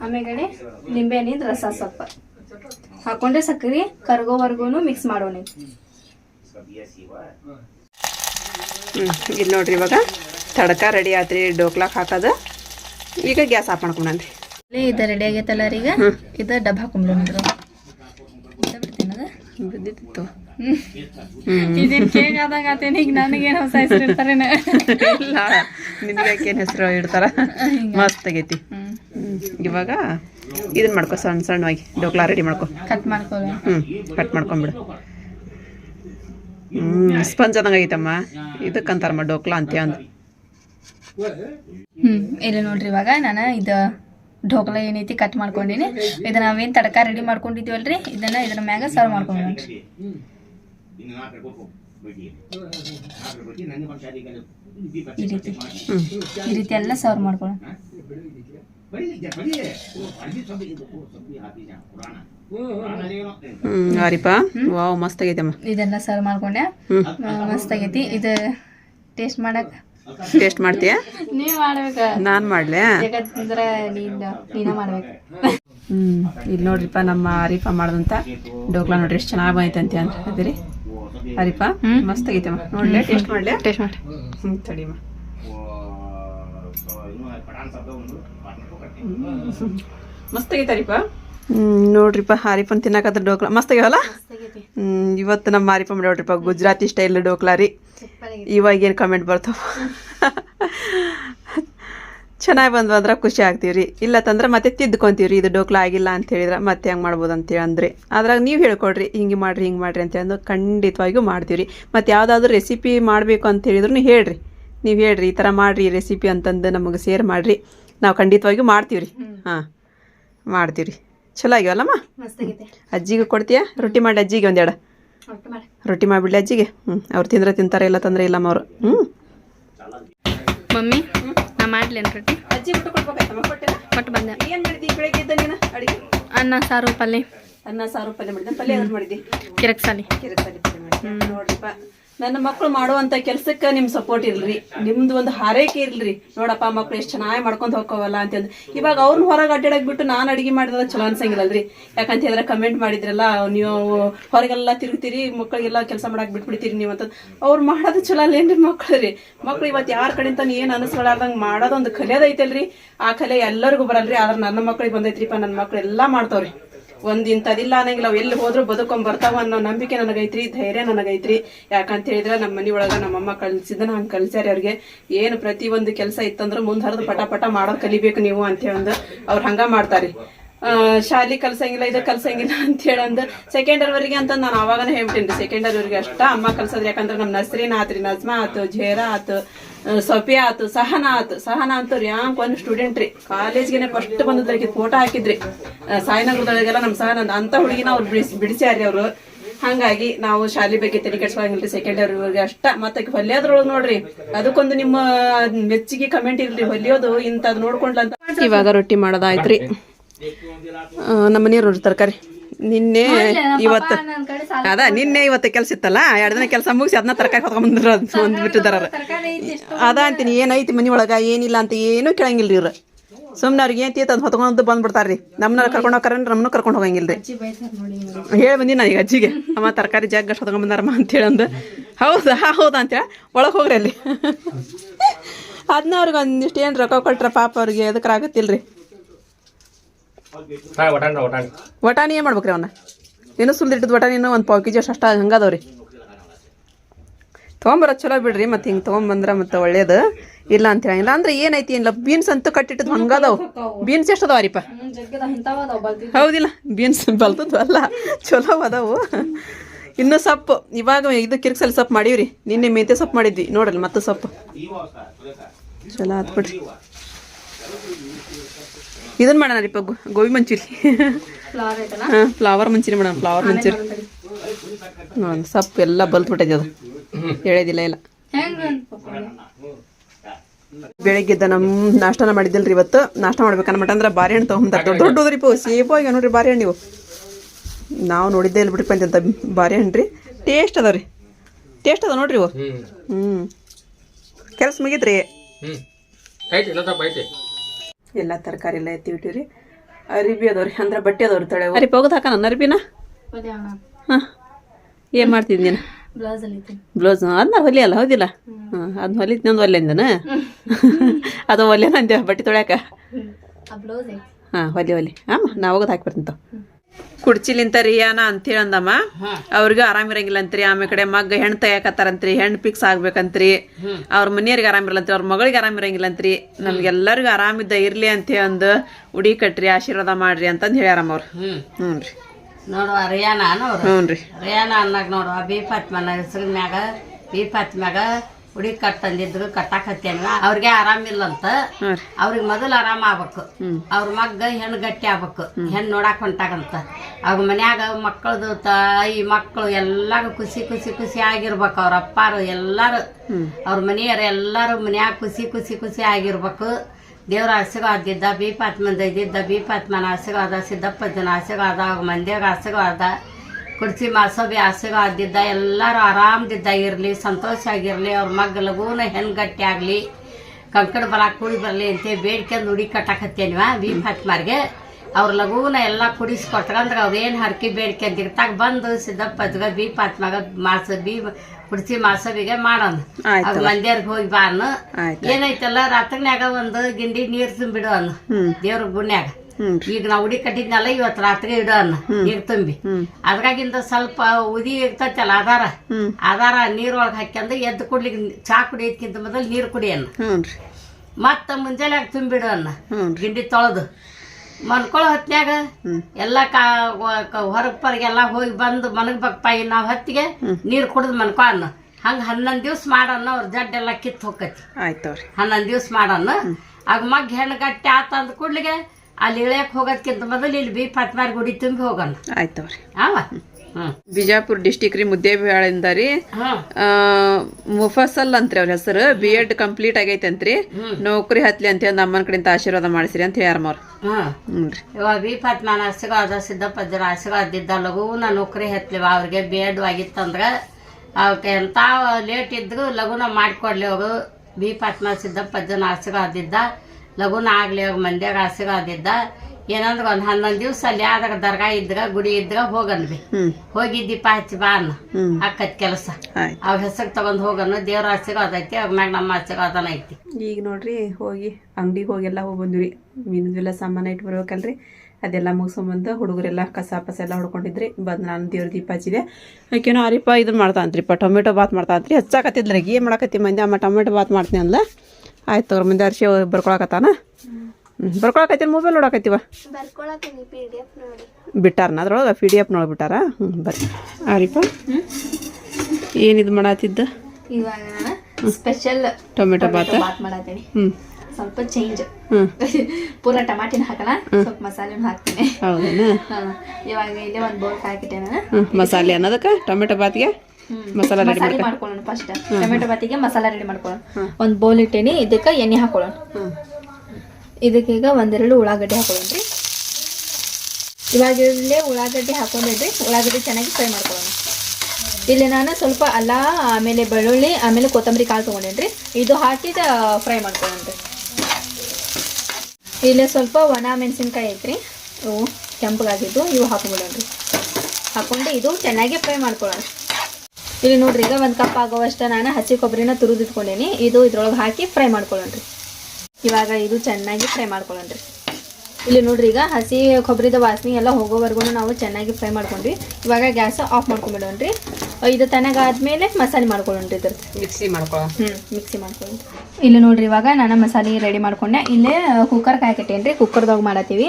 ಆಮೇಲೆ ನಿಂಬೆ ಹಣ್ಣಿನ ರಸ ಸ್ವಲ್ಪ. ಹಾಕೊಂಡೆ ಸಕ್ಕರೆ ಕರ್ಗೋವರೆಗೂ ಮಿಕ್ಸ್ ಮಾಡೋಣ ಇದು ಇಲ್ಲಿ ನೋಡ್ರಿ ಇವಾಗ ತಡಕ ರೆಡಿ ಆತ್ರಿ ಡೋಕ್ಲಾಕ್ ಹಾಕೋದು. ಈಗ ಗ್ಯಾಸ್ ಆಫ್ ಮಾಡ್ಕೊಂಡ್ರಿ ಇದು ರೆಡಿ ಆಗೈತಲ್ಲ ಈಗ? ಇದು ಡಬ್ಬ ಹಾಕೊಂಡ್ಬಿಡೋಣ ನೋಡ್ರಿ. ಬಿದ್ದಿತ್ತು. ಇದೇನ್ ಕೇಕ್ ಆದಾಗ ಆತೇನೆ ಈಗ ನನಗೇನು ಹೊಸ ಹೆಸರು ಇರ್ತಾರೇನ ಇಲ್ಲ ನಿನ್ಗೇನು ಹೆಸರು ಇಡ್ತಾರ? ಮಸ್ತ್ ಆಗೈತಿ. ಇವಾಗ ಇದನ್ನ ಮಾಡ್ಕೊ ಸಣ್ಣ ಸಣ್ಣವಾಗಿ. ಡೋಕ್ಲಾ ರೆಡಿ ಮಾಡ್ಕೊ. ಕಟ್ ಮಾಡ್ಕೊ ಹ್ಞೂ ಕಟ್ ಮಾಡ್ಕೊಂಬಿಡು. ಹ್ಞೂ ಸ್ಪಂಜ್ ಆದಂಗೆ ಆಗೈತಮ್ಮ. ಇದಕ್ಕಂತಾರಮ್ಮ ಡೋಕ್ಲಾ ಅಂತ ಅಂದು. ಹ್ಮ್ ಇಲ್ಲಿ ನೋಡ್ರಿ ಇವಾಗ ನಾನು ಇದು ಢೋಕ್ಲ ಏನೈತಿ ಕಟ್ ಮಾಡ್ಕೊಂಡಿನಿ. ಇದನ್ನ ನಾವೇನ್ ತಡಕ ರೆಡಿ ಮಾಡ್ಕೊಂಡಿದ್ವಲ್ರಿ ಇದನ್ನ ಇದನ್ನ ಮ್ಯಾಗ ಸರ್ವ್ ಮಾಡ್ಕೊಂಡ್ರಿ ಈ ರೀತಿ. ಈ ರೀತಿ ಎಲ್ಲ ಸರ್ವ್ ಮಾಡ್ಕೊಳ್ಳೋಣ. ವಾವ್ ಮಸ್ತ್ ಇದೆಲ್ಲ ಸರ್ವ್ ಮಾಡ್ಕೊಂಡೆ. ಮಸ್ತ್ ಆಗೈತಿ. ಇದು ಟೇಸ್ಟ್ ಮಾಡಕ್ ಟೇಸ್ಟ್ ಮಾಡ್ತೀಯ? ನಾನ್ ಮಾಡ್ಬೇಕ? ನಾನು ಮಾಡ್ಲೆ? ಹ್ಮ್ ಇಲ್ಲಿ ನೋಡ್ರಿಪ್ಪ ನಮ್ಮ ಅರಿಫ ಮಾಡ್ದಂತ ಡೋಕ್ಲಾ ನೋಡ್ರಿ ಎಷ್ಟು ಚೆನ್ನಾಗಿ ಬಂದೈತೆ ಅಂತ ಅಂದಿರಿ ಆರಿಫಾ ಮಸ್ತ್ ಆಗೈತೆ ನೋಡ್ಲೆ ಟೇಸ್ಟ್ ಮಾಡ್ಲೆ? ಟೇಸ್ಟ್ ಮಾಡಿ ಹ್ಞೂ ತಡಿಮ್ಮ ಮಸ್ತ್ ಆಗೈತೆ ಆರಿಫಾ ಹ್ಞೂ ನೋಡ್ರಿಪ್ಪ ಹಾರಿಪನ್ ತಿನ್ನಕತ್ತ ಡೋಕ್ಲಾ ಮಸ್ತ್ ಆಗ್ಯಾವಲ್ಲ? ಹ್ಞೂ ಇವತ್ತು ನಮ್ಮ ಮಾರಿಪ ನೋಡ್ರಿಪ್ಪ ಗುಜರಾತಿ ಸ್ಟೈಲ್ ಡೋಕ್ಲಾ ರೀ. ಇವಾಗ ಏನು ಕಮೆಂಟ್ ಬರ್ತಾವ? ಚೆನ್ನಾಗಿ ಬಂದ್ವು ಅಂದ್ರೆ ಖುಷಿ ಆಗ್ತೀವಿ ರೀ ಇಲ್ಲತ್ತಂದ್ರೆ ಮತ್ತೆ ತಿದ್ಕೊಂತೀವಿ ರೀ ಇದು ಡೋಕ್ಲಾ ಆಗಿಲ್ಲ ಅಂತ ಹೇಳಿದ್ರೆ ಮತ್ತೆ ಹೆಂಗೆ ಮಾಡ್ಬೋದು ಅಂತೇಳಿ ಅಂದ್ರೆ. ಅದ್ರಾಗ ನೀವು ಹೇಳ್ಕೊಡ್ರಿ ಹಿಂಗೆ ಮಾಡ್ರಿ ಹಿಂಗೆ ಮಾಡ್ರಿ ಅಂತ ಅಂದು ಖಂಡಿತವಾಗಿಯೂ ಮಾಡ್ತೀವಿ ರೀ ಮತ್ತು ಯಾವುದಾದ್ರೂ ರೆಸಿಪಿ ಮಾಡಬೇಕು ಅಂತ ಹೇಳಿದ್ರು ಹೇಳ್ರಿ. ನೀವು ಹೇಳ್ರಿ ಈ ಥರ ಮಾಡಿರಿ ರೆಸಿಪಿ ಅಂತಂದು ನಮಗೆ ಶೇರ್ ಮಾಡಿರಿ. ನಾವು ಖಂಡಿತವಾಗಿಯೂ ಮಾಡ್ತೀವಿ ರೀ ಹಾಂ ಮಾಡ್ತೀವಿ ರೀ ಚಲೋ ಆಗ್ಯಾವಲ್ಲಮ್ಮ ಅಜ್ಜಿಗೆ ಕೊಡ್ತೀಯಾ? ರೊಟ್ಟಿ ಮಾಡಿ ಅಜ್ಜಿಗೆ ಒಂದೆರಡು. ರೊಟ್ಟಿ ಮಾಡಿಬಿಡ್ಲಿ ಅಜ್ಜಿಗೆ. ಹ್ಞೂ ಅವ್ರು ತಿಂದ್ರೆ ತಿಂತಾರೆ ಇಲ್ಲ ತಂದ್ರೆ ಇಲ್ಲಮ್ಮ ಅವರು. ಹ್ಞೂ ಮಮ್ಮಿ ನಾ ಮಾಡ್ಲೇನ್ ರೊಟ್ಟಿ? ಅಜ್ಜಿ ಊಟ ಕೊಡ್ಬೇಕಾಯ್ತಮ್ಮ ಕೊಟ್ಟೆ ಕೊಟ್ಟು ಬಂದೆ. ಏನು ಮಾಡಿದ್ದಿ? ಬೆಳಗ್ಗೆ ಇದ್ದ ನೀನು? ಅಡುಗೆ? ಅನ್ನ ಸಾರು ಪಲ್ಯ. ಅನ್ನ ಸಾರು ಪಲ್ಯ ಮಾಡಿದ್ದೆ. ಪಲ್ಯ ಮಾಡಿದ್ದೆ? ಮಾಡಿದ್ದಿ ಕಿರಕ್ಸಾಲಿ. ಕಿರಕಸಾಲಿ ಪಲ್ಯ ಮಾಡಿದ್ದೆ. ನೋಡ್ರಿಪ್ಪ. ನನ್ನ ಮಕ್ಕಳು ಮಾಡುವಂತ ಕೆಲ್ಸಕ್ಕೆ ನಿಮ್ಮ ಸಪೋರ್ಟ್ ಇಲ್ರಿ ನಿಮ್ದು ಒಂದು ಹಾರೈಕೆ ಇಲ್ರಿ ನೋಡಪ್ಪ, ಮಕ್ಳು ಎಷ್ಟು ಚೆನ್ನಾಗಿ ಮಾಡ್ಕೊಂಡು ಹೋಗ್ಕೋವಲ್ಲ ಅಂತಂದ್. ಇವಾಗ ಅವ್ರನ್ನ ಹೊರಗೆ ಅಡ್ಡಾಡಕ್ ಬಿಟ್ಟು ನಾನು ಅಡಿಗೆ ಮಾಡಿದ್ರೆ ಚಲೋ ಅನ್ಸಂಗಿಲ್ಲಲ್ರಿ? ಯಾಕಂತ ಹೇಳಿದ್ರೆ ಕಮೆಂಟ್ ಮಾಡಿದ್ರಲ್ಲ, ನೀವು ಹೊರಗೆಲ್ಲ ತಿರುಗ್ತೀರಿ ಮಕ್ಕಳಿಗೆಲ್ಲ ಕೆಲಸ ಮಾಡಕ್ ಬಿಟ್ಬಿಡ್ತೀರಿ ನೀವು ಅಂತ ಅವ್ರು ಮಾಡೋದು ಚಲೋ ಅಲ್ಲೇನ್ರಿ ಮಕ್ಳು ರೀ? ಮಕ್ಳು ಇವತ್ತು ಯಾರ ಕಡೆಯಿಂದ ಏನು ಅನಿಸ್ಕೊಳಾರ್ದಂಗೆ ಮಾಡೋದೊಂದು ಕಲಿಯೋದೈತಲ್ರಿ ಆ ಕಲೆ ಎಲ್ಲರಿಗೂ ಬರಲ್ರಿ, ಆದ್ರೆ ನನ್ನ ಮಕ್ಳಿಗೆ ಬಂದೈತ್ರಿಪ್ಪ ನನ್ನ ಮಕ್ಳು ಎಲ್ಲ ಮಾಡ್ತಾವ್ರಿ. ಒಂದ್ ಇಂಥದಿಲ್ಲ ಅನ್ನಂಗಿಲ್ಲ ಎಲ್ಲಿ ಹೋದ್ರು ಬದುಕೊಂಡ್ ಬರ್ತಾವ ಅನ್ನೋ ನಂಬಿಕೆ ನನಗೈತ್ರಿ, ಧೈರ್ಯ ನನಗೈತ್ರಿ. ಯಾಕಂತ ಹೇಳಿದ್ರೆ ನಮ್ಮ ಮನಿ ಒಳಗ ನಮ್ಮಮ್ಮ ಕಲ್ಸಿದ್ದನ ಹಂಗ ಕಲ್ಸ್ಯಾರ ಅವ್ರಿಗೆ. ಏನು ಪ್ರತಿ ಒಂದು ಕೆಲಸ ಇತ್ತಂದ್ರ ಮುಂದ್ ಹರಿದು ಪಟ ಪಟ ಮಾಡೋದ್ ಕಲಿಬೇಕು ನೀವು ಅಂತ ಹೇಳಂದ್ ಅವ್ರು ಹಂಗ ಮಾಡ್ತಾರಿ. ಶಾಲಿ ಕಲ್ಸಂಗಿಲ್ಲ, ಇದು ಕಲ್ಸಂಗಿಲ್ಲ ಅಂತ ಹೇಳಂದು ಸೆಕೆಂಡರ್ವರೆಗೆ ಅಂತ ನಾನು ಅವಾಗನೇ ಹೇಳ್ಬಿಟ್ಟೇನ್ರಿ. ಸೆಕೆಂಡರ್ವರೆಗೆ ಅಷ್ಟ ಅಮ್ಮ ಕಲ್ಸದ್ರಿ. ಯಾಕಂದ್ರೆ ನಮ್ಮ ನಸ್ರಿನ ಆತ್ರಿ ನಜ್ಮಾ ಆತು, ಜೇರಾ ಆತು. ಸಹನಾ ಆತು, ಸಹನ ಆತು. ಸಹನ ಅಂತೂ ರ್ಯಾಂಕ್ ಒಂದು ಸ್ಟೂಡೆಂಟ್ ರೀ. ಕಾಲೇಜ್ಗೆನೆ ಫಸ್ಟ್ ಬಂದದ್ರಿಗೆ ಫೋಟೋ ಹಾಕಿದ್ರಿ. ಸಾಯಿನಗರದೊಳಗೆಲ್ಲ ನಮ್ಮ ಸಹನ ಅಂತ ಹುಡುಗಿನ ಅವ್ರು ಬಿಡಿಸಿ ಬಿಡಿಸ್ಯಾರಿ ಅವರು. ಹಂಗಾಗಿ ನಾವು ಶಾಲೆ ಬಗ್ಗೆ ತಲೆ ಕೆಡ್ಸ್ಕೊಳಂಗಿಲ್ರಿ ಸೆಕೆಂಡ್ ಇಯರ್ ಅಷ್ಟ. ಮತ್ತೆ ಹೊಲಿಯೋದ್ರೊಳಗೆ ನೋಡ್ರಿ. ಅದಕ್ಕೊಂದು ನಿಮ್ಮ ಮೆಚ್ಚಿಗೆ ಕಮೆಂಟ್ ಇಲ್ರಿ ಹೊಲಿಯೋದು, ಇಂಥದ್ ನೋಡ್ಕೊಂಡ್ಲಂತ ಇವಾಗ ರೊಟ್ಟಿ ಮಾಡೋದಾಯ್ತ್ರಿ. ನಮ್ಮ ಮನೆಯವ್ರು ನೋಡ್ರಿ ತರಕಾರಿ. ನಿನ್ನೆ ಇವತ್ತು ಅದ ನಿನ್ನೆ ಇವತ್ತು ಕೆಲಸ ಇತ್ತಲ್ಲ ಎರಡು ದಿನ ಕೆಲಸ ಮುಗಿಸಿ ಅದನ್ನ ತರಕಾರಿ ಹೊತ್ಕೊಂಡ್ಬಂದ್ರ ಒಂದು ಬಿಟ್ಟಿದಾರ ಅದ ಅಂತೀನಿ ಏನೈತಿ ಮನಿ ಒಳಗ ಏನಿಲ್ಲ ಅಂತ ಏನೂ ಕೇಳಂಗಿಲ್ರಿ ಇವ್ರು. ಸುಮ್ಮನೆ ಅವ್ರಿಗೆ ಏನ್ ತೀತ ಅದ್ ಹೊತ್ಕೊಂಡು ಬಂದ್ಬಿಡ್ತಾರ್ರಿ. ನಮ್ಮನ್ನ ಕರ್ಕೊಂಡು ಹೋಗ್ತಾರ ನಮ್ಮನ್ನು ಕರ್ಕೊಂಡು ಬೈತಾರ ನೋಡಿ ಹೇಳಿ ಬಂದಿ ನನಗೆ ಅಜ್ಜಿಗೆ. ಅಮ್ಮ ತರಕಾರಿ ಜಾಗ ಅಷ್ಟು ಹೊತ್ಕೊಂಡ್ ಬಂದಾರಮ್ಮ ಅಂತೇಳಿ ಅಂದು. ಹೌದಾ ಹೌದಾ ಅಂತೇಳಿ ಒಳಗೆ ಹೋಗ್ರಿ ಅಲ್ಲಿ. ಅದನ್ನ ಅವ್ರಿಗೆ ಒಂದಿಷ್ಟು ಏನು ರೊಕ್ಕ ಕೊಟ್ರ ಪಾಪ ಅವ್ರಿಗೆ ಎದಕ್ರ ಒಟಾಣ ವಟಾಣಿ ಏನು ಮಾಡ್ಬೇಕ್ರಿ ಅವನ್ನ ಏನೋ ಸುಲ್ದಿಟ್ಟಿದ್ ವಟಾಣಿನೂ ಒಂದು ಪಾವ್ ಕೆ ಜಿ ಅಷ್ಟು ಹಂಗದವ್ರಿ. ತೊಗೊಂಬರೋದು ಚಲೋ ಬಿಡ್ರಿ ಮತ್ತೆ ಹಿಂಗೆ ತೊಗೊಂಬಂದ್ರ ಮತ್ತೆ ಒಳ್ಳೇದು. ಇಲ್ಲ ಅಂತ ಹೇಳಿಲ್ಲ ಅಂದ್ರೆ ಏನೈತಿ ಏನಿಲ್ಲ ಬೀನ್ಸ್ ಅಂತೂ ಕಟ್ಟಿಟ್ಟದ್ ಹಂಗದವ್ ಬೀನ್ಸ್ ಎಷ್ಟು ಅದಾವರಿಪ್ಪ ಹೌದಿಲ್ಲ ಬೀನ್ಸ್ ಬಲ್ತದ್ದು ಅಲ್ಲ ಚಲೋ ಅದಾವು. ಇನ್ನು ಸೊಪ್ಪು ಇವಾಗ ಇದು ಕಿರ್ಕ್ಸಲ್ಲಿ ಸೊಪ್ಪು ಮಾಡೀವ್ರಿ. ನಿನ್ನೆ ಮೆಂತೆ ಸೊಪ್ಪು ಮಾಡಿದ್ವಿ ನೋಡಲ್ಲ ಮತ್ತೆ ಸೊಪ್ಪು. ಚಲೋ ಆತ್ ಬಿಡ್ರಿ. ಇದನ್ನ ಮಾಡೋಣ ರೀ ಗೋ- ಗೋಬಿ ಮಂಚೂರಿ. ಹಾಂ ಫ್ಲವರ್ ಮಂಚೂರಿ ಮಾಡೋಣ ಫ್ಲವರ್ ಮಂಚೂರಿ. ಸಪ್ಪು ಸೊಪ್ಪು ಎಲ್ಲ ಬಲ್ತ್ ಬಿಟ್ಟೈತೆ ಅದು. ಹೇಳೋದಿಲ್ಲ ಇಲ್ಲ. ಬೆಳಿಗ್ಗೆ ಬೆಳಗ್ಗೆದ್ದ ನಮ್ಮ ನಾಷ್ಟನ ಮಾಡಿದ್ದಿಲ್ರಿ ಇವತ್ತು. ನಾಷ್ಟ ಮಾಡ್ಬೇಕನ್ನಮಟ ಅಂದ್ರೆ ಹಣ್ಣು ತೊಗೊಂಬಂದಾರ ದೊಡ್ಡ ದೊಡ್ಡದ್ರಿ ಪೋ ಸೇಫ್ ಆಗಿ ನೋಡ್ರಿ ಬಾರಿ ನೀವು ನಾವು ನೋಡಿದ್ದೇ ಇಲ್ಲ ಬಿಡ್ರಿ ಅಂತ ಹಣ್ಣು ರೀ. ಟೇಸ್ಟ್ ಅದಾವ ರೀ. ಟೇಸ್ಟ್ ಅದ ನೋಡ್ರಿ ಇವು. ಹ್ಮ್. ಹ್ಞೂ ಕೆಲಸ ಮುಗಿತ್ರಿ. ಹ್ಮ್. ಎಲ್ಲ ತರಕಾರಿ ಎಲ್ಲ ಎತ್ತಿ ಬಿಟ್ಟಿವ್ರಿ. ಅರಿಬಿ ಅದವ್ರಿ ಅಂದ್ರೆ ಬಟ್ಟೆ ಅದವ್ರಿ ತಳೆ ಅರಿಬಿ ಹೋಗೋದು ಹಾಕ ನನ್ನ ಅರಿಬಿನ? ಹಾಂ. ಏನು ಮಾಡ್ತಿದ್ದೀನಿ ಬ್ಲೌಸ್ ಅಲ್ಲಿ ಐತಿ ಬ್ಲೌಸ್ ಅದನ್ನ ಹೊಲಿ ಅಲ್ಲ ಹೌದಿಲ್ಲ? ಹಾಂ ಅದನ್ನ ಹೊಲಿತ್ ನಂದು ಒಲ್ಲೆಂದನ ಅದು ಒಲ್ಲೆನ ಅಂದೆ ಬಟ್ಟೆ ತೊಳ್ಯಾಕ? ಆ ಬ್ಲೌಸ್? ಐತಿ ಹಾಂ ಹೊಲಿ ಹೊಲಿ. ಹಾಂ ನಾ ಹೋಗೋದು ಹಾಕಿ ಬರ್ತೀನಿ ತಾವ್. ಕುಡ್ಚಿಲಿಂತ ರಿಯಾನ ಅಂತೇಳಿ ಅಂದಮ್ಮ ಅವ್ರಿಗೂ ಆರಾಮಿರಂಗಿಲ್ಲ ಅಂತ್ರಿ ಆಮೇಲೆ ಕಡೆ ಮಗ್ಗ ಹೆಣ್ಣು ತಯಾಕತ್ತಾರಂತ್ರಿ ಹೆಣ್ಣು ಫಿಕ್ಸ್ ಆಗ್ಬೇಕಂತ್ರಿ. ಅವ್ರ ಮನೆಯವ್ರಿಗೆ ಆರಾಮಿರಲ್ಲಂತ್ರಿ ಅವ್ರ ಮಗಳಿಗೆ ಆರಾಮಿರಂಗಿಲ್ಲ ಅಂತ್ರಿ ನಮ್ಗೆಲ್ಲರಿಗೂ ಆರಾಮಿದ್ದ ಇರ್ಲಿ ಅಂತ ಒಂದು ಉಡಿ ಕಟ್ರಿ ಆಶೀರ್ವಾದ ಮಾಡ್ರಿ ಅಂತಂದು ಹೇಳ್ಯಾರಮ್ಮ ಅವ್ರು. ಹ್ಞೂ ರೀ ನೋಡುವ ರಿಯಾನ ಹ್ಞೂ ರೀ ರಿಯಾನ ಅನ್ನಾಗ ನೋಡುವ ಬಿ ಫಾತ್ಮನ ಹೆಸರಿನ ಮ್ಯಾಗ ಬಿ ಫಾತ್ಮ್ಯಾಗ ಹುಡಿ ಕಟ್ ತಂದಿದ್ರು ಕಟ್ಟಾಕತ್ತೇನ ಅವ್ರಿಗೆ ಆರಾಮಿಲ್ಲಂತ ಅವ್ರಿಗೆ ಮೊದಲು ಆರಾಮ ಆಗ್ಬೇಕು. ಅವ್ರ ಮಗ್ಗ ಹೆಣ್ಣು ಗಟ್ಟಿ ಆಗ್ಬೇಕು. ಹೆಣ್ಣು ನೋಡಾಕ್ ಹೊಂಟಾಗಂತ. ಅವ್ರ ಮನ್ಯಾಗ ಮಕ್ಕಳದು ತಾಯಿ ಮಕ್ಕಳು ಎಲ್ಲಾರು ಖುಷಿ ಖುಷಿ ಖುಷಿ ಆಗಿರ್ಬೇಕು. ಅವ್ರ ಅಪ್ಪಾರು ಎಲ್ಲಾರು ಅವ್ರ ಮನೆಯವ್ರ ಎಲ್ಲಾರು ಮನ್ಯಾಗ ಖುಷಿ ಖುಷಿ ಖುಷಿ ಆಗಿರ್ಬೇಕು. ದೇವ್ರ ಆಶೀರ್ವಾದ ಬಿ ಪಾತ್ಮಂದ ಇದ್ದಿದ್ದ ಬಿ ಪಾತ್ಮನ ಆಶೀರ್ವಾದ ಸಿದ್ದಪ್ಪನ ಆಶೀರ್ವಾದ ಅವ್ರ ಮಂದಿಯಾಗ ಆಶೀರ್ವಾದ. ಕುಡ್ಸಿ ಮಾಸೋಬಿ ಆಶೀರ್ವಾದಿದ್ದ ಎಲ್ಲರೂ ಆರಾಮದಿದ್ದ ಇರಲಿ ಸಂತೋಷ ಆಗಿರಲಿ ಅವ್ರ ಮಗ ಲಗೂನ ಹೆಣ್ಗಟ್ಟಿ ಆಗಲಿ ಕಂಕಣ ಬಲ ಕೂಡಿ ಬರಲಿ ಅಂತ ಬೇಡ್ಕೊಂಡು ಉಡಿ ಕಟ್ಟಾಕತ್ತೇನಿವ ವಿ ಫಾತ್ಮಾರ್ಗೆ. ಅವ್ರ ಲಗೂನ ಎಲ್ಲ ಕುಡಿಸಿ ಕೊಟ್ಕೊಂಡ್ರೆ ಅವ್ರೇನು ಹರಕೆ ಬೇಡ್ಕೊಂಡಿರ್ತಾಗ ಬಂದು ಸಿದ್ದಪ್ಪಜ್ಗ ಬಿ ಪಾತ್ಮಾಗ ಮಾಸ ಬಿ ಕುಡ್ಸಿ ಮಾಸವಿಗೆ ಮಾಡೋಣ. ಮಂದಿಯರ್ಗೆ ಹೋಗಿ ಬಾ ಅನ್ನು ಆಯ್ತು. ಏನೈತಲ್ಲ ರಾತ್ರಿನ್ಯಾಗ ಒಂದು ಗಿಂಡಿ ನೀರು ತುಂಬಿಡು ಅನ್ನು. ದೇವ್ರ ಗುಣ್ಯಾಗ. ಈಗ ನಾವು ಉಡಿ ಕಟ್ಟಿದ್ನಲ್ಲ ಇವತ್ತು ರಾತ್ರಿ ಇಡೋಣ ನೀರು ತುಂಬಿ. ಅದ್ರಾಗಿಂದ ಸ್ವಲ್ಪ ಉದಿ ಇರ್ತೈತಲ್ಲ ಆಧಾರ. ಆಧಾರ ನೀರೊಳಗೆ ಹಾಕ್ಯಂದು ಎದ್ದು ಕುಡ್ಲಿಕ್ಕೆ ಚಾ ಕುಡಿಯೋದ್ಕಿಂತ ಮೊದಲು ನೀರು ರೀ. ಮತ್ತ ಮುಂಜಾನೆ ತುಂಬಿಡು ಅನ್ನ. ಹ್ಞೂ ರೀ. ಗಿಂಡಿ ತೊಳೆದು. ಮನ್ಕೊಳ್ಳೋ ಹೊತ್ನ್ಯಾಗ ಎಲ್ಲ ಕಾ ಹೊರಗೆ ಪರಗೆಲ್ಲ ಹೋಗಿ ಬಂದು ಮನಗ್ಬೇಕಪ್ಪ ನಾವು ಹೊತ್ತಿಗೆ ನೀರು ಕುಡಿದು ಮನ್ಕೊ ಅನ್ನ. ಹಂಗೆ ಹನ್ನೊಂದು ದಿವ್ಸ ಮಾಡೋಣ ಅವ್ರ ಜಡ್ಡೆಲ್ಲ ಕಿತ್ತು ಹೋಗತಿ ಹನ್ನೊಂದು ದಿವ್ಸ ಮಾಡೋಣ ಆಗ ಮಗ್ ಹೆಣ್ಣು ಗಟ್ಟಿ ಆತಂದ ಕೂಡ್ಲಿಗೆ ಅಲ್ಲಿ ಇಳಿಯಕ್ಕೆ ಹೋಗೋದ್ಕಿಂತ ಮೊದಲು ಇಲ್ಲಿ ಬಿ ಫಾತ್ಮಾರ್ ಗುಡಿ ತುಂಬಿ ಹೋಗೋಣ ಆಯ್ತವ್ರಿ ಅವ ಬಿಜಾಪುರ ಡಿಸ್ಟಿಕ್ ರೀ ಮುದ್ದೇಬಿಹಾಳಿಂದ ರೀ. ಮುಫಸಲ್ ಅಂತ್ರಿ ಅವ್ರ ಹೆಸರು. ಬಿ ಎಡ್ ಕಂಪ್ಲೀಟ್ ಆಗೈತೆ ಅಂತ್ರಿ. ನೌಕರಿ ಹತ್ಲಿ ಅಂತ ಹೇಳಿ ಅಮ್ಮನ ಕಡೆಯಿಂದ ಆಶೀರ್ವಾದ ಮಾಡಿಸಿರಿ ಅಂತ ಹೇಳ್ಯಾರ ಹ್ಞೂ ಇವಾಗ ಬಿ ಫಾತ್ಮಾನ ಆಶೀರ್ವಾದ ಸಿದ್ದಪ್ಪಜ್ಜರ ಆಶೀರ್ವಾದ ಇದ್ದ ಲಘುನ ನೌಕರಿ ಹತ್ಲಿವ ಅವ್ರಿಗೆ ಬಿ ಎಡ್ ಆಗಿತ್ತಂದ್ರೆ ಅವಕ್ಕೆ ಎಂಥ ಲೇಟ್ ಇದ್ರು ಲಘುನ ಮಾಡಿಕೊಡ್ಲಿ ಅವರು. ಬಿ ಫಾತ್ಮಾ ಸಿದ್ದಪ್ಪಜ್ಜನ ಆಶೀರ್ವಾದ ಇದ್ದ. ಲಘುನ ಆಗಲಿ ಅವ್ರ ಮಂದ್ಯಾಗ ಆಶೀರ್ವಾದಿದ್ದ ಏನಂದ್ರೆ ಒಂದು ಹನ್ನೊಂದು ದಿವ್ಸ ಅಲ್ಲಿ ಯಾವ್ದಾಗ ದರ್ಗಾ ಇದ್ರ ಗುಡಿ ಇದ್ರ ಹೋಗನ್ವಿ. ಹ್ಮ್. ಹೋಗಿ ದೀಪ ಹಚ್ಚಿ ಬಾ ಅನ್ನ ಅಕ್ಕದ ಕೆಲಸ. ಅವ್ರ ಹೆಸರು ತಗೊಂಡ್ ಹೋಗನ್ನು ದೇವ್ರ ಆಶೀರ್ವಾದ ಐತಿ ಅವ್ರ ಮ್ಯಾಗ ನಮ್ಮ ಆಶೀರ್ವಾದನ ಐತಿ. ಈಗ ನೋಡ್ರಿ ಹೋಗಿ ಅಂಗಡಿಗೆ ಹೋಗೆಲ್ಲ ಹೋಗಿ ಬಂದ್ವಿ. ಮೀನದೆಲ್ಲ ಸಾಮಾನು ಇಟ್ಟು ಬರ್ಬೇಕಲ್ರಿ. ಅದೆಲ್ಲ ಮುಗಿಸ್ಕೊಂಬಂದು ಹುಡುಗರೆಲ್ಲ ಕಸ ಪಸ ಎಲ್ಲ ಹೊಡ್ಕೊಂಡಿದ್ರಿ. ಬಂದು ನಾನು ದೇವ್ರ ದೀಪ ಹಚ್ಚಿದೆ. ಆಕೆನೋ ಅರಿಪ ಇದನ್ನ ಮಾಡ್ತಾ ಅಂತ್ರಿಪ್ಪ ಟೊಮೆಟೊ ಬಾತ್ ಮಾಡ್ತಾ ಅಂತ್ರಿ ಹಚ್ಚಾಕತ್ತಿದ್ರಿ ಏನು ಮಾಡಕತ್ತಿ ಮಂದಿ? ಅಮ್ಮ ಟೊಮೆಟೊ ಬಾತ್ ಮಾಡ್ತೀನಿ ಅಂದ್ಲ. ಆಯ್ತು ತಗೋರಿ ಮುಂದೆ ಅರ್ಶಿ ಬರ್ಕೊಳಕತ್ತಾನ? ಹ್ಞೂ ಬರ್ಕೊಳಕತ್ತೀನಿ ಮೊಬೈಲ್ ನೋಡಕತ್ತೀವ? ಬರ್ಕೊಳತೀನಿ ಪಿ ಡಿ ಎಫ್ ನೋಡಿ. ಬಿಟ್ಟಾರನ ಅದ್ರೊಳಗೆ ಪಿ ಡಿ ಎಫ್ ನೋಡಿ ಬಿಟ್ಟಾರ ಹ್ಞೂ ಬರ್ರಿ ಆರಿಪ ಏನಿದು ಮಾಡತ್ತಿದ್ದ ಸ್ಪೆಷಲ್ ಟೊಮೆಟೊ ಬಾತ್. ಹ್ಞೂ ಸ್ವಲ್ಪ ಚೇಂಜ್ ಹ್ಞೂ ಪೂರ ಟಮಾಟಿನ ಹಾಕಲ್ಲ? ಸ್ವಲ್ಪ ಮಸಾಲೆನೂ ಹಾಕ್ತೀನಿ. ಹೌದೇನಾ? ಇವಾಗ ಇಲ್ಲೇ ಒಂದು ಬೌಲ್ ಹಾಕಿಟ್ಟೆ ಹ್ಞೂ ಮಸಾಲೆ ಅನ್ನೋದಕ್ಕೆ ಟೊಮೆಟೊ ಬಾತ್ಗೆ? ಮಸಾಲ ರೆಡಿ ಮಾಡ್ಕೊಳ್ಳೋಣ ಫಸ್ಟ್ ಟೊಮೆಟೊ ಬಾತಿಗೆ ಮಸಾಲಾ ರೆಡಿ ಮಾಡ್ಕೊಳ್ಳೋಣ. ಒಂದು ಬೌಲ್ ಇಟ್ಟೇನಿ ಇದಕ್ಕೆ ಎಣ್ಣೆ ಹಾಕೊಳ್ಳೋಣ. ಇದಕ್ಕೆ ಈಗ ಒಂದೆರಡು ಉಳ್ಳಾಗಡ್ಡಿ ಹಾಕೊಳ್ಳೋಣ್ರಿ ಇವಾಗ ಇಲ್ಲೇ ಉಳ್ಳಾಗಡ್ಡಿ ಹಾಕೊಂಡಿದ್ರಿ ಉಳ್ಳಾಗಡ್ಡಿ ಚೆನ್ನಾಗಿ ಫ್ರೈ ಮಾಡ್ಕೊಳ್ಳೋಣ. ಇಲ್ಲಿ ನಾನು ಸ್ವಲ್ಪ ಅಲ್ಲ ಆಮೇಲೆ ಬೆಳ್ಳುಳ್ಳಿ ಆಮೇಲೆ ಕೊತ್ತಂಬರಿ ಕಾಳು ತೊಗೊಂಡೇನ್ರಿ. ಇದು ಹಾಕಿ ಫ್ರೈ ಮಾಡ್ಕೊಳ್ಳೋಣ್ರಿ ಇಲ್ಲೇ ಸ್ವಲ್ಪ ಒಣ ಮೆಣಸಿನ್ಕಾಯಿ ಐತ್ರಿ. ಇವು ಕೆಂಪಗಾಗಿದ್ದು ಇವು ಹಾಕೊಂಡ್ಬಿಡೋಣ್ರಿ ಹಾಕೊಂಡು ಇದು ಚೆನ್ನಾಗಿ ಫ್ರೈ ಮಾಡ್ಕೊಳ್ಳೋಣ. ಇಲ್ಲಿ ನೋಡ್ರಿ ಈಗ ಒಂದು ಕಪ್ ಆಗೋವಷ್ಟ ನಾನು ಹಸಿ ಕೊಬ್ಬರಿನ ತುರಿದಿಟ್ಕೊಂಡೇನಿ. ಇದು ಇದ್ರೊಳಗೆ ಹಾಕಿ ಫ್ರೈ ಮಾಡ್ಕೊಳ್ಳೋಣ್ರಿ. ಇವಾಗ ಇದು ಚೆನ್ನಾಗಿ ಫ್ರೈ ಮಾಡ್ಕೊಳ್ಳೋಣ್ರಿ. ಇಲ್ಲಿ ನೋಡ್ರಿ ಈಗ ಹಸಿ ಕೊಬ್ಬರಿದ ವಾಸನೆ ಎಲ್ಲ ಹೋಗೋವರೆಗೂ ನಾವು ಚೆನ್ನಾಗಿ ಫ್ರೈ ಮಾಡ್ಕೊಂಡ್ವಿ. ಇವಾಗ ಗ್ಯಾಸ್ ಆಫ್ ಮಾಡ್ಕೊಂಡ್ಬಿಡೋಣ್ರಿ ಇದು ತಣ್ಣಗಾದ್ಮೇಲೆ ಮಸಾಲೆ ಮಾಡ್ಕೊಳ್ಳೋಣ್ರಿ ಇದ್ರ. ಮಿಕ್ಸಿ ಮಾಡ್ಕೊಳ್ಳೋ ಹ್ಞೂ ಮಿಕ್ಸಿ ಮಾಡ್ಕೊಳ್ಳೋಣ ಇಲ್ಲಿ ನೋಡ್ರಿ ಇವಾಗ ನಾನು ಮಸಾಲೆ ರೆಡಿ ಮಾಡ್ಕೊಂಡೆ. ಇಲ್ಲೇ ಕುಕ್ಕರ್ ಕಾಯ್ಕಟ್ಟೇನ್ರಿ ಕುಕ್ಕರ್ದಾಗ ಮಾಡತ್ತೀವಿ.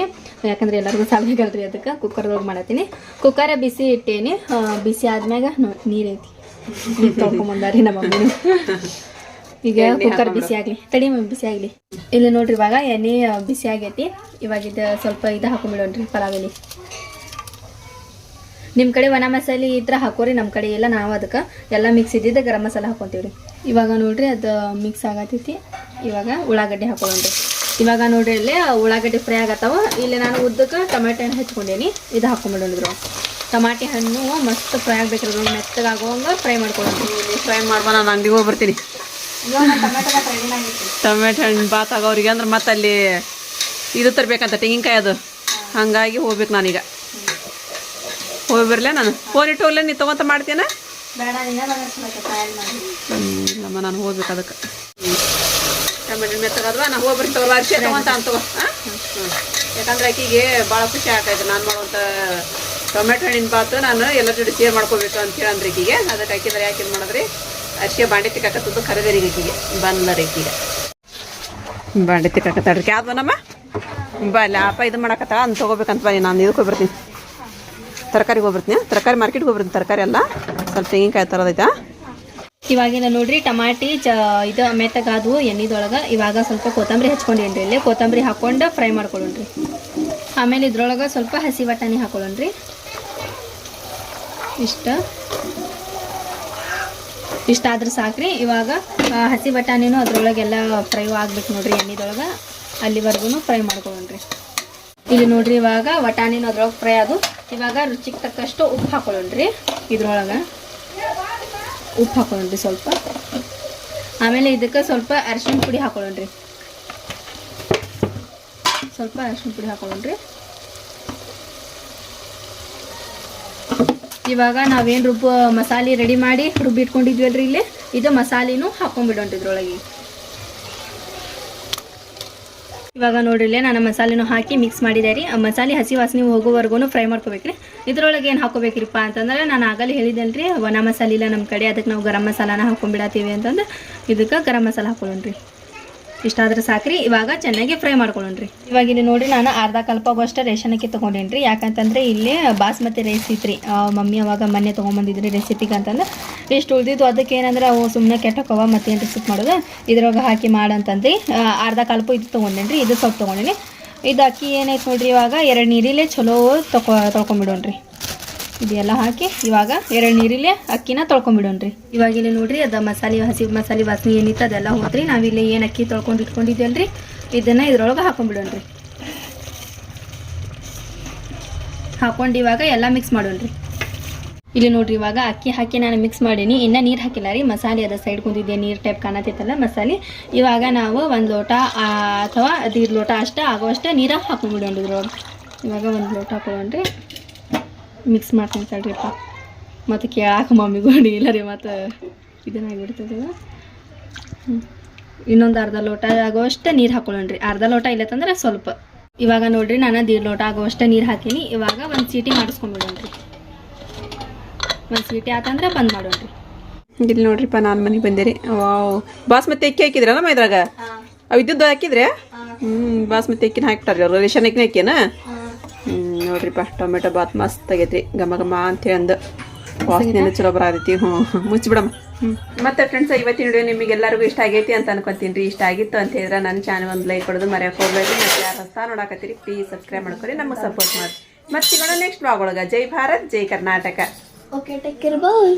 ಯಾಕಂದ್ರೆ ಎಲ್ಲರಿಗೂ ಸಾಲಿಗಲ್ರಿ ಅದಕ್ಕೆ ಕುಕ್ಕರ್ದಾಗ ಮಾಡತ್ತೀನಿ. ಕುಕ್ಕರ ಬಿಸಿ ಇಟ್ಟೇನಿ. ಬಿಸಿ ಆದ್ಮ್ಯಾಗ ನೀರೈತಿ ತೊಳ್ಕೊಂಬಂದಾರಿ ನಮ್ಮ ಮಮ್ಮಿ ಈಗ ಕುಕ್ಕರ್ ಬಿಸಿ ಆಗಲಿ ತಡಿ ಮಮ್ಮಿ ಬಿಸಿ ಆಗಲಿ. ಇಲ್ಲಿ ನೋಡ್ರಿ ಇವಾಗ ಎಣ್ಣೆ ಬಿಸಿ ಆಗೈತಿ. ಇವಾಗ ಇದು ಸ್ವಲ್ಪ ಇದು ಹಾಕೊಂಡ್ಬಿಡೋಣ್ರಿ ಪರವಾಗಿ ನಿಮ್ಮ ಕಡೆ ಒಣ ಮಸಾಲೆ ಇದ್ರೆ ಹಾಕೋರಿ ನಮ್ಮ ಕಡೆ ಎಲ್ಲ ನಾವು ಅದಕ್ಕೆ ಎಲ್ಲ ಮಿಕ್ಸ್ ಇದ್ದಿದ್ದು ಗರಂ ಮಸಾಲೆ ಹಾಕೊತೀವಿ ಇವಾಗ ನೋಡ್ರಿ ಅದು ಮಿಕ್ಸ್ ಆಗತೈತಿ. ಇವಾಗ ಉಳ್ಳಾಗಡ್ಡಿ ಹಾಕೊಳ್ಳೋಣ್ರಿ. ಇವಾಗ ನೋಡ್ರಿ ಇಲ್ಲಿ ಉಳ್ಳಾಗಡ್ಡಿ ಫ್ರೈ ಆಗತ್ತಾವ ಇಲ್ಲಿ ನಾನು ಉದ್ದಕ್ಕೆ ಟೊಮೆಟೊ ಹಣ್ಣು ಹಚ್ಕೊಂಡೇನಿ. ಇದು ಹಾಕೊಂಡ್ಬಿಡೋಣಿದ್ರು ಟಮಾಟಿ ಹಣ್ಣು ಮಸ್ತ್ ಫ್ರೈ ಆಗ್ಬೇಕ್ರಿ ನೋಡಿ ಮೆತ್ತಗಾಗೋಂಗೆ ಫ್ರೈ ಮಾಡ್ಕೊಳ್ಳೋಣ. ಫ್ರೈ ಮಾಡ್ಬೋ ನಾನು ಅಂಗಡಿಗೆ ಹೋಗಿ ಬರ್ತೀನಿ. ಟೊಮೆಟೊ ಹಣ್ಣು ಬಾತ್ ಆಗೋರಿಗೆ ಅಂದ್ರೆ ಮತ್ತೆ ಅಲ್ಲಿ ಇದು ತರಬೇಕಂತ ತೆಂಗಿನಕಾಯಿ ಅದು. ಹಂಗಾಗಿ ಹೋಗ್ಬೇಕು ನಾನೀಗ. ಹೋಗಿ ಬರಲೇ ನಾನು? ಫೋನ್ ಇಟ್ಟು ಹೋಗ್ಲೇ ನೀ ತಗೊಂತ ಮಾಡ್ತೀನ ಬೇಡ ನೀನೇ ಹೋಗ್ಬೇಕು ಅದಕ್ಕೆ. ಟೊಮೆಟೊ ಮೆತ್ತಗಾದ್ವಾ ನಾನು ಹೋಗಿ ಬರ್ತೀನಿ ತಗೋ ಅರ್ಶಿ ತೊಗೊಂತ ಯಾಕಂದ್ರೆ ಆಕಿಗೆ ಭಾಳ ಖುಷಿ ಆಗ್ತೈತೆ ನಾನು ಮಾಡುವಂಥ ಟೊಮೆಟೊ ಹಣ್ಣಿನ ಬಾತು ನಾನು ಎಲ್ಲರ ಜೊತೆ ಶೇರ್ ಮಾಡ್ಕೋಬೇಕು ಅಂತೇಳಿ ಅಂದ್ರೆ ಈಕಿಗೆ. ಅದಕ್ಕೆ ಹಾಕಿದ್ರೆ ಯಾಕೆ ಏನು ಮಾಡಿದ್ರಿ? ಅಷ್ಟೇ ಬಾಂಡೆ ತಿಕ್ಕಾಕತ್ತದ್ದು ಕರೆದರಿ ಈಗಿಗೆ ಬಂದ್ಲರಿ ಈಕಿಗೆ. ಬಾಂಡೆ ತಿಕ್ಕಾಕತ್ತಾಡ್ರಿ ಯಾವ್ದು ನಮ್ಮ ಬಲ್ಲ ಅಪ್ಪ ಇದು ಮಾಡಕತ್ತ? ಅಂತ ತೊಗೋಬೇಕಂತ ಬನ್ನಿ ನಾನು ಇದಕ್ಕೆ ಹೋಗ್ಬರ್ತೀನಿ ತರಕಾರಿಗೆ ಹೋಗ್ಬಿಡ್ತೀನಿ ತರಕಾರಿ ಮಾರ್ಕೆಟ್ಗೆ ಹೋಗ್ಬರ್ತೀನಿ ತರಕಾರಿ ಎಲ್ಲ. ಸ್ವಲ್ಪ ತೆಂಗಿನಕಾಯಿ ತರೋದೈತಾ ಇವಾಗಿನ ನೋಡ್ರಿ, ಟಮಾಟಿ, ಚ, ಇದು ಮೆತ್ತಗಾದವು, ಎಣ್ಣೆದೊಳಗೆ. ಇವಾಗ ಸ್ವಲ್ಪ ಕೊತ್ತಂಬರಿ ಹಚ್ಕೊಂಡೇನ್ರಿ ಇಲ್ಲಿ. ಕೊತ್ತಂಬರಿ ಹಾಕ್ಕೊಂಡು ಫ್ರೈ ಮಾಡ್ಕೊಳ್ಳೋಣ್ರಿ ಆಮೇಲೆ ಇದ್ರೊಳಗೆ ಸ್ವಲ್ಪ ಹಸಿ ಬಟಾಣಿ ಹಾಕೊಳ್ಳೋಣ್ರಿ ಇಷ್ಟ. ಇಷ್ಟ ಆದ್ರೆ ಸಾಕ್ರಿ. ಇವಾಗ ಹಸಿ ಬಟಾಣಿನೂ ಅದ್ರೊಳಗೆಲ್ಲ ಫ್ರೈ ಆಗ್ಬೇಕು ನೋಡ್ರಿ ಎಣ್ಣೆದೊಳಗೆ. ಅಲ್ಲಿವರೆಗೂ ಫ್ರೈ ಮಾಡ್ಕೊಳ್ಳೋಣ್ರಿ ಇಲ್ಲಿ ನೋಡ್ರಿ ಇವಾಗ ಬಟಾಣಿನ ಅದ್ರೊಳಗೆ ಫ್ರೈ ಅದು. ಇವಾಗ ರುಚಿಗೆ ತಕ್ಕಷ್ಟು ಉಪ್ಪು ಹಾಕೊಳ್ಳೋಣ್ರಿ ಇದ್ರೊಳಗೆ. ಉಪ್ಪು ಹಾಕೊಳ್ಳೋಣ್ರಿ ಸ್ವಲ್ಪ. ಆಮೇಲೆ ಇದಕ್ಕೆ ಸ್ವಲ್ಪ ಅರಿಶಿನ ಪುಡಿ ಹಾಕೊಳ್ಳೋಣ್ರಿ. ಸ್ವಲ್ಪ ಅರಿಶಿನ ಪುಡಿ ಹಾಕೊಳ್ಳೋಣ್ರಿ. ಇವಾಗ ನಾವೇನು ರುಬ್ಬ, ಮಸಾಲೆ ರೆಡಿ ಮಾಡಿ ರುಬ್ಬಿ ಇಟ್ಕೊಂಡಿದ್ವಲ್ರಿ ಇಲ್ಲಿ? ಇದು ಮಸಾಲೆನೂ ಹಾಕೊಂಡ್ಬಿಡೋಣ್ರಿ ಇದ್ರೊಳಗೆ. ಇವಾಗ ನೋಡ್ರಿ ಇಲ್ಲೇ ನಾನು ಮಸಾಲೆನೂ ಹಾಕಿ ಮಿಕ್ಸ್ ಮಾಡಿದೆ ರೀ ಆ ಮಸಾಲೆ ಹಸಿ ವಾಸನೆ ಹೋಗೋವರೆಗೂ ಫ್ರೈ ಮಾಡ್ಕೋಬೇಕ್ರಿ. ಇದ್ರೊಳಗೆ ಏನು ಹಾಕೋಬೇಕ್ರಿಪ್ಪ ಅಂತಂದ್ರೆ ನಾನು ಆಗಲೇ ಹೇಳಿದ್ದೇನೆ ರೀ ಒಣ ಮಸಾಲೆ ಇಲ್ಲ ನಮ್ಮ ಕಡೆ, ಅದಕ್ಕೆ ನಾವು ಗರಂ ಮಸಾಲಾನ ಹಾಕೊಂಡ್ಬಿಡತ್ತೀವಿ ಅಂತಂದ್ರೆ ಇದಕ್ಕೆ ಗರಂ ಮಸಾಲ ಹಾಕೊಳ್ಳೋಣ್ರಿ ಇಷ್ಟಾದ್ರೆ ಸಾಕ್ರಿ. ಇವಾಗ ಚೆನ್ನಾಗಿ ಫ್ರೈ ಮಾಡ್ಕೊಳ್ಳೋಣ್ರಿ. ಇವಾಗ ಇಲ್ಲಿ ನೋಡಿ ನಾನು ಅರ್ಧ ಕಲ್ಪಾಗೋಷ್ಟು ರೇಷನ್ ಅಕ್ಕಿ ತೊಗೊಂಡೇನ್ರಿ. ಯಾಕಂತಂದ್ರೆ ಇಲ್ಲಿ ಬಾಸ್ಮತಿ ರೈಸ್ ಇತ್ತು ಮಮ್ಮಿ ಅವಾಗ ಮೊನ್ನೆ ತೊಗೊಂಬಂದಿದ್ರಿ ರೆಸಿಪಿಗೆ ಅಂತಂದ್ರೆ ಇಷ್ಟು ಉಳಿದಿದ್ದು ಅದಕ್ಕೆ ಏನಂದ್ರೆ ಅವು ಸುಮ್ಮನೆ ಕೆಟ್ಟಕ್ಕವ ಮತ್ತೇನು ರೆಸಿಪಿ ಮಾಡೋದು. ಇದ್ರೊಳಗೆ ಹಾಕಿ ಮಾಡಂತಂದ್ರಿ ಅರ್ಧ ಕಲ್ಪ ಇದು ತೊಗೊಂಡೇನ್ರಿ. ಇದು ಸ್ವಲ್ಪ ತೊಗೊಂಡೇನಿ. ಇದು ಅಕ್ಕಿ ಏನೈತೆ ನೋಡ್ರಿ ಇವಾಗ ಎರಡು ನೀರಿಲೆ ಚಲೋ ತೊಕೊ ತೊಳ್ಕೊಂಬಿಡೋಣ್ರಿ. ಇದೆಲ್ಲ ಹಾಕಿ ಇವಾಗ ಎರಡು ನೀರಿಲೆ ಅಕ್ಕಿನ ತೊಳ್ಕೊಂಬಿಡೋಣ್ರಿ. ಇವಾಗ ಇಲ್ಲಿ ನೋಡ್ರಿ, ಅದು ಮಸಾಲೆ ಹಸಿ ಮಸಾಲೆ ವಾಸನೆ ಏನಿತ್ತು ಅದೆಲ್ಲ ಹೋದ್ರಿ ನಾವಿಲ್ಲಿ ಏನು ಅಕ್ಕಿ ತೊಳ್ಕೊಂಡು ಇಟ್ಕೊಂಡಿದ್ವಲ್ರಿ ಇದನ್ನು ಇದ್ರೊಳಗೆ ಹಾಕೊಂಡ್ಬಿಡೋಣ್ರಿ ಹಾಕೊಂಡು ಇವಾಗ ಎಲ್ಲ ಮಿಕ್ಸ್ ಮಾಡೋಣ್ರಿ. ಇಲ್ಲಿ ನೋಡ್ರಿ, ಇವಾಗ ಅಕ್ಕಿ ಹಾಕಿ ನಾನು ಮಿಕ್ಸ್ ಮಾಡೀನಿ. ಇನ್ನೂ ನೀರು ಹಾಕಿಲ್ಲ ರೀ, ಮಸಾಲೆ ಅದ ಸೈಡ್ ಕುಂದಿದ್ದೆ, ನೀರು ಟೈಪ್ ಕಾಣತೈತಲ್ಲ ಮಸಾಲೆ. ಇವಾಗ ನಾವು ಒಂದು ಲೋಟ ಅಥವಾ ದೀಡ್ ಲೋಟ ಅಷ್ಟೇ, ಆಗುವಷ್ಟೇ ನೀರು ಹಾಕೊಂಡ್ಬಿಡೋಣ್ರಿ ಇದ್ರೊಳಗೆ. ಇವಾಗ ಒಂದು ಲೋಟ ಹಾಕೊಳ್ಳೋಣ್ರಿ ಮಿಕ್ಸ್ ಮಾಡ್ತೀನಿ ತಡ್ರಿಪ್ಪ ಮತ್ತು ಕೇಳಾಕ ಮಮ್ಮಿಗೂ ಇಲ್ಲ ರೀ ಮತ್ತು ಇದನ್ನಾಗಿಬಿಡ್ತದೆ ಇನ್ನೊಂದು ಅರ್ಧ ಲೋಟ ಆಗೋಷ್ಟೇ ನೀರು ಹಾಕೊಳ್ಳೋಣ್ರಿ ಅರ್ಧ ಲೋಟ ಇಲ್ಲತ್ತಂದ್ರೆ ಸ್ವಲ್ಪ. ಇವಾಗ ನೋಡ್ರಿ ನಾನು ದೀಡ್ ಲೋಟ ಆಗೋಷ್ಟೇ ನೀರು ಹಾಕೀನಿ. ಇವಾಗ ಒಂದು ಸೀಟಿ ಮಾಡಿಸ್ಕೊಂಡ್ಬಿಡೋಣ್ರಿ ಒಂದು ಸೀಟಿ ಆತಂದ್ರೆ ಬಂದ್ ಮಾಡೋಣ್ರಿ ಇಲ್ಲಿ ನೋಡ್ರಿಪ್ಪ ನಾನು ಮನೆಗೆ ಬಂದೆ ರೀ. ವಾವ್. ಬಾಸ್ಮತಿ ಅಕ್ಕಿ ಹಾಕಿದ್ರಲ್ಲ ಇದ್ರಾಗ? ಅವು ಇದ್ದದ್ದು ಹಾಕಿದ್ರೆ? ಹ್ಞೂ ಬಾಸ್ಮತಿ ಅಕ್ಕಿನ ಹಾಕ್ತಾರೆ ಅವ್ರು. ರೇಷನ್ ಅಕ್ಕಿನ ಅಕ್ಕಿನ ಹ್ಞೂ ನೋಡ್ರಿಪ್ಪ ಟೊಮೆಟೊ ಬಾತ್ ಮಸ್ತ್ ಆಗೈತ್ರಿ. ಗಮ ಗಮ ಅಂತೇಳಿ ಅಂದು ವಾಸನೆ ಚಲೋ ಬರತೈತಿ. ಹ್ಞೂ ಮುಚ್ಚಿಬಿಡಮ್ಮ ಹ್ಞೂ ಮತ್ತೆ ಫ್ರೆಂಡ್ಸ್ ಇವತ್ತಿನ ವಿಡಿಯೋ ನಿಮಗೆಲ್ಲರಿಗೂ ಇಷ್ಟ ಆಗೈತಿ ಅಂತ ಅನ್ಕೊತೀನಿ. ರೀ ಇಷ್ಟ ಆಗಿತ್ತು ಅಂತ ಹೇಳಿದ್ರೆ ನನ್ನ ಚಾನಲ್ ಒಂದು ಲೈಕ್ ಕೊಡೋದು ಮರೆಯೋಕೆ ಹೋಗ್ಬೇಡಿ. ಮತ್ತೆ ಯಾರು ಹೊಸ ನೋಡಕತ್ತೀರಿ ಪ್ಲೀಸ್ ಸಬ್ಸ್ಕ್ರೈಬ್ ಮಾಡ್ಕೊರಿ ನಮಗೆ ಸಪೋರ್ಟ್ ಮಾಡಿ. ಮತ್ತೆ ಸಿಗೋಣ ನೆಕ್ಸ್ಟ್ ಬ್ಲಾಗ್ ಒಳಗೆ. ಜೈ ಭಾರತ್ ಜೈ Karnataka. Okay take care bye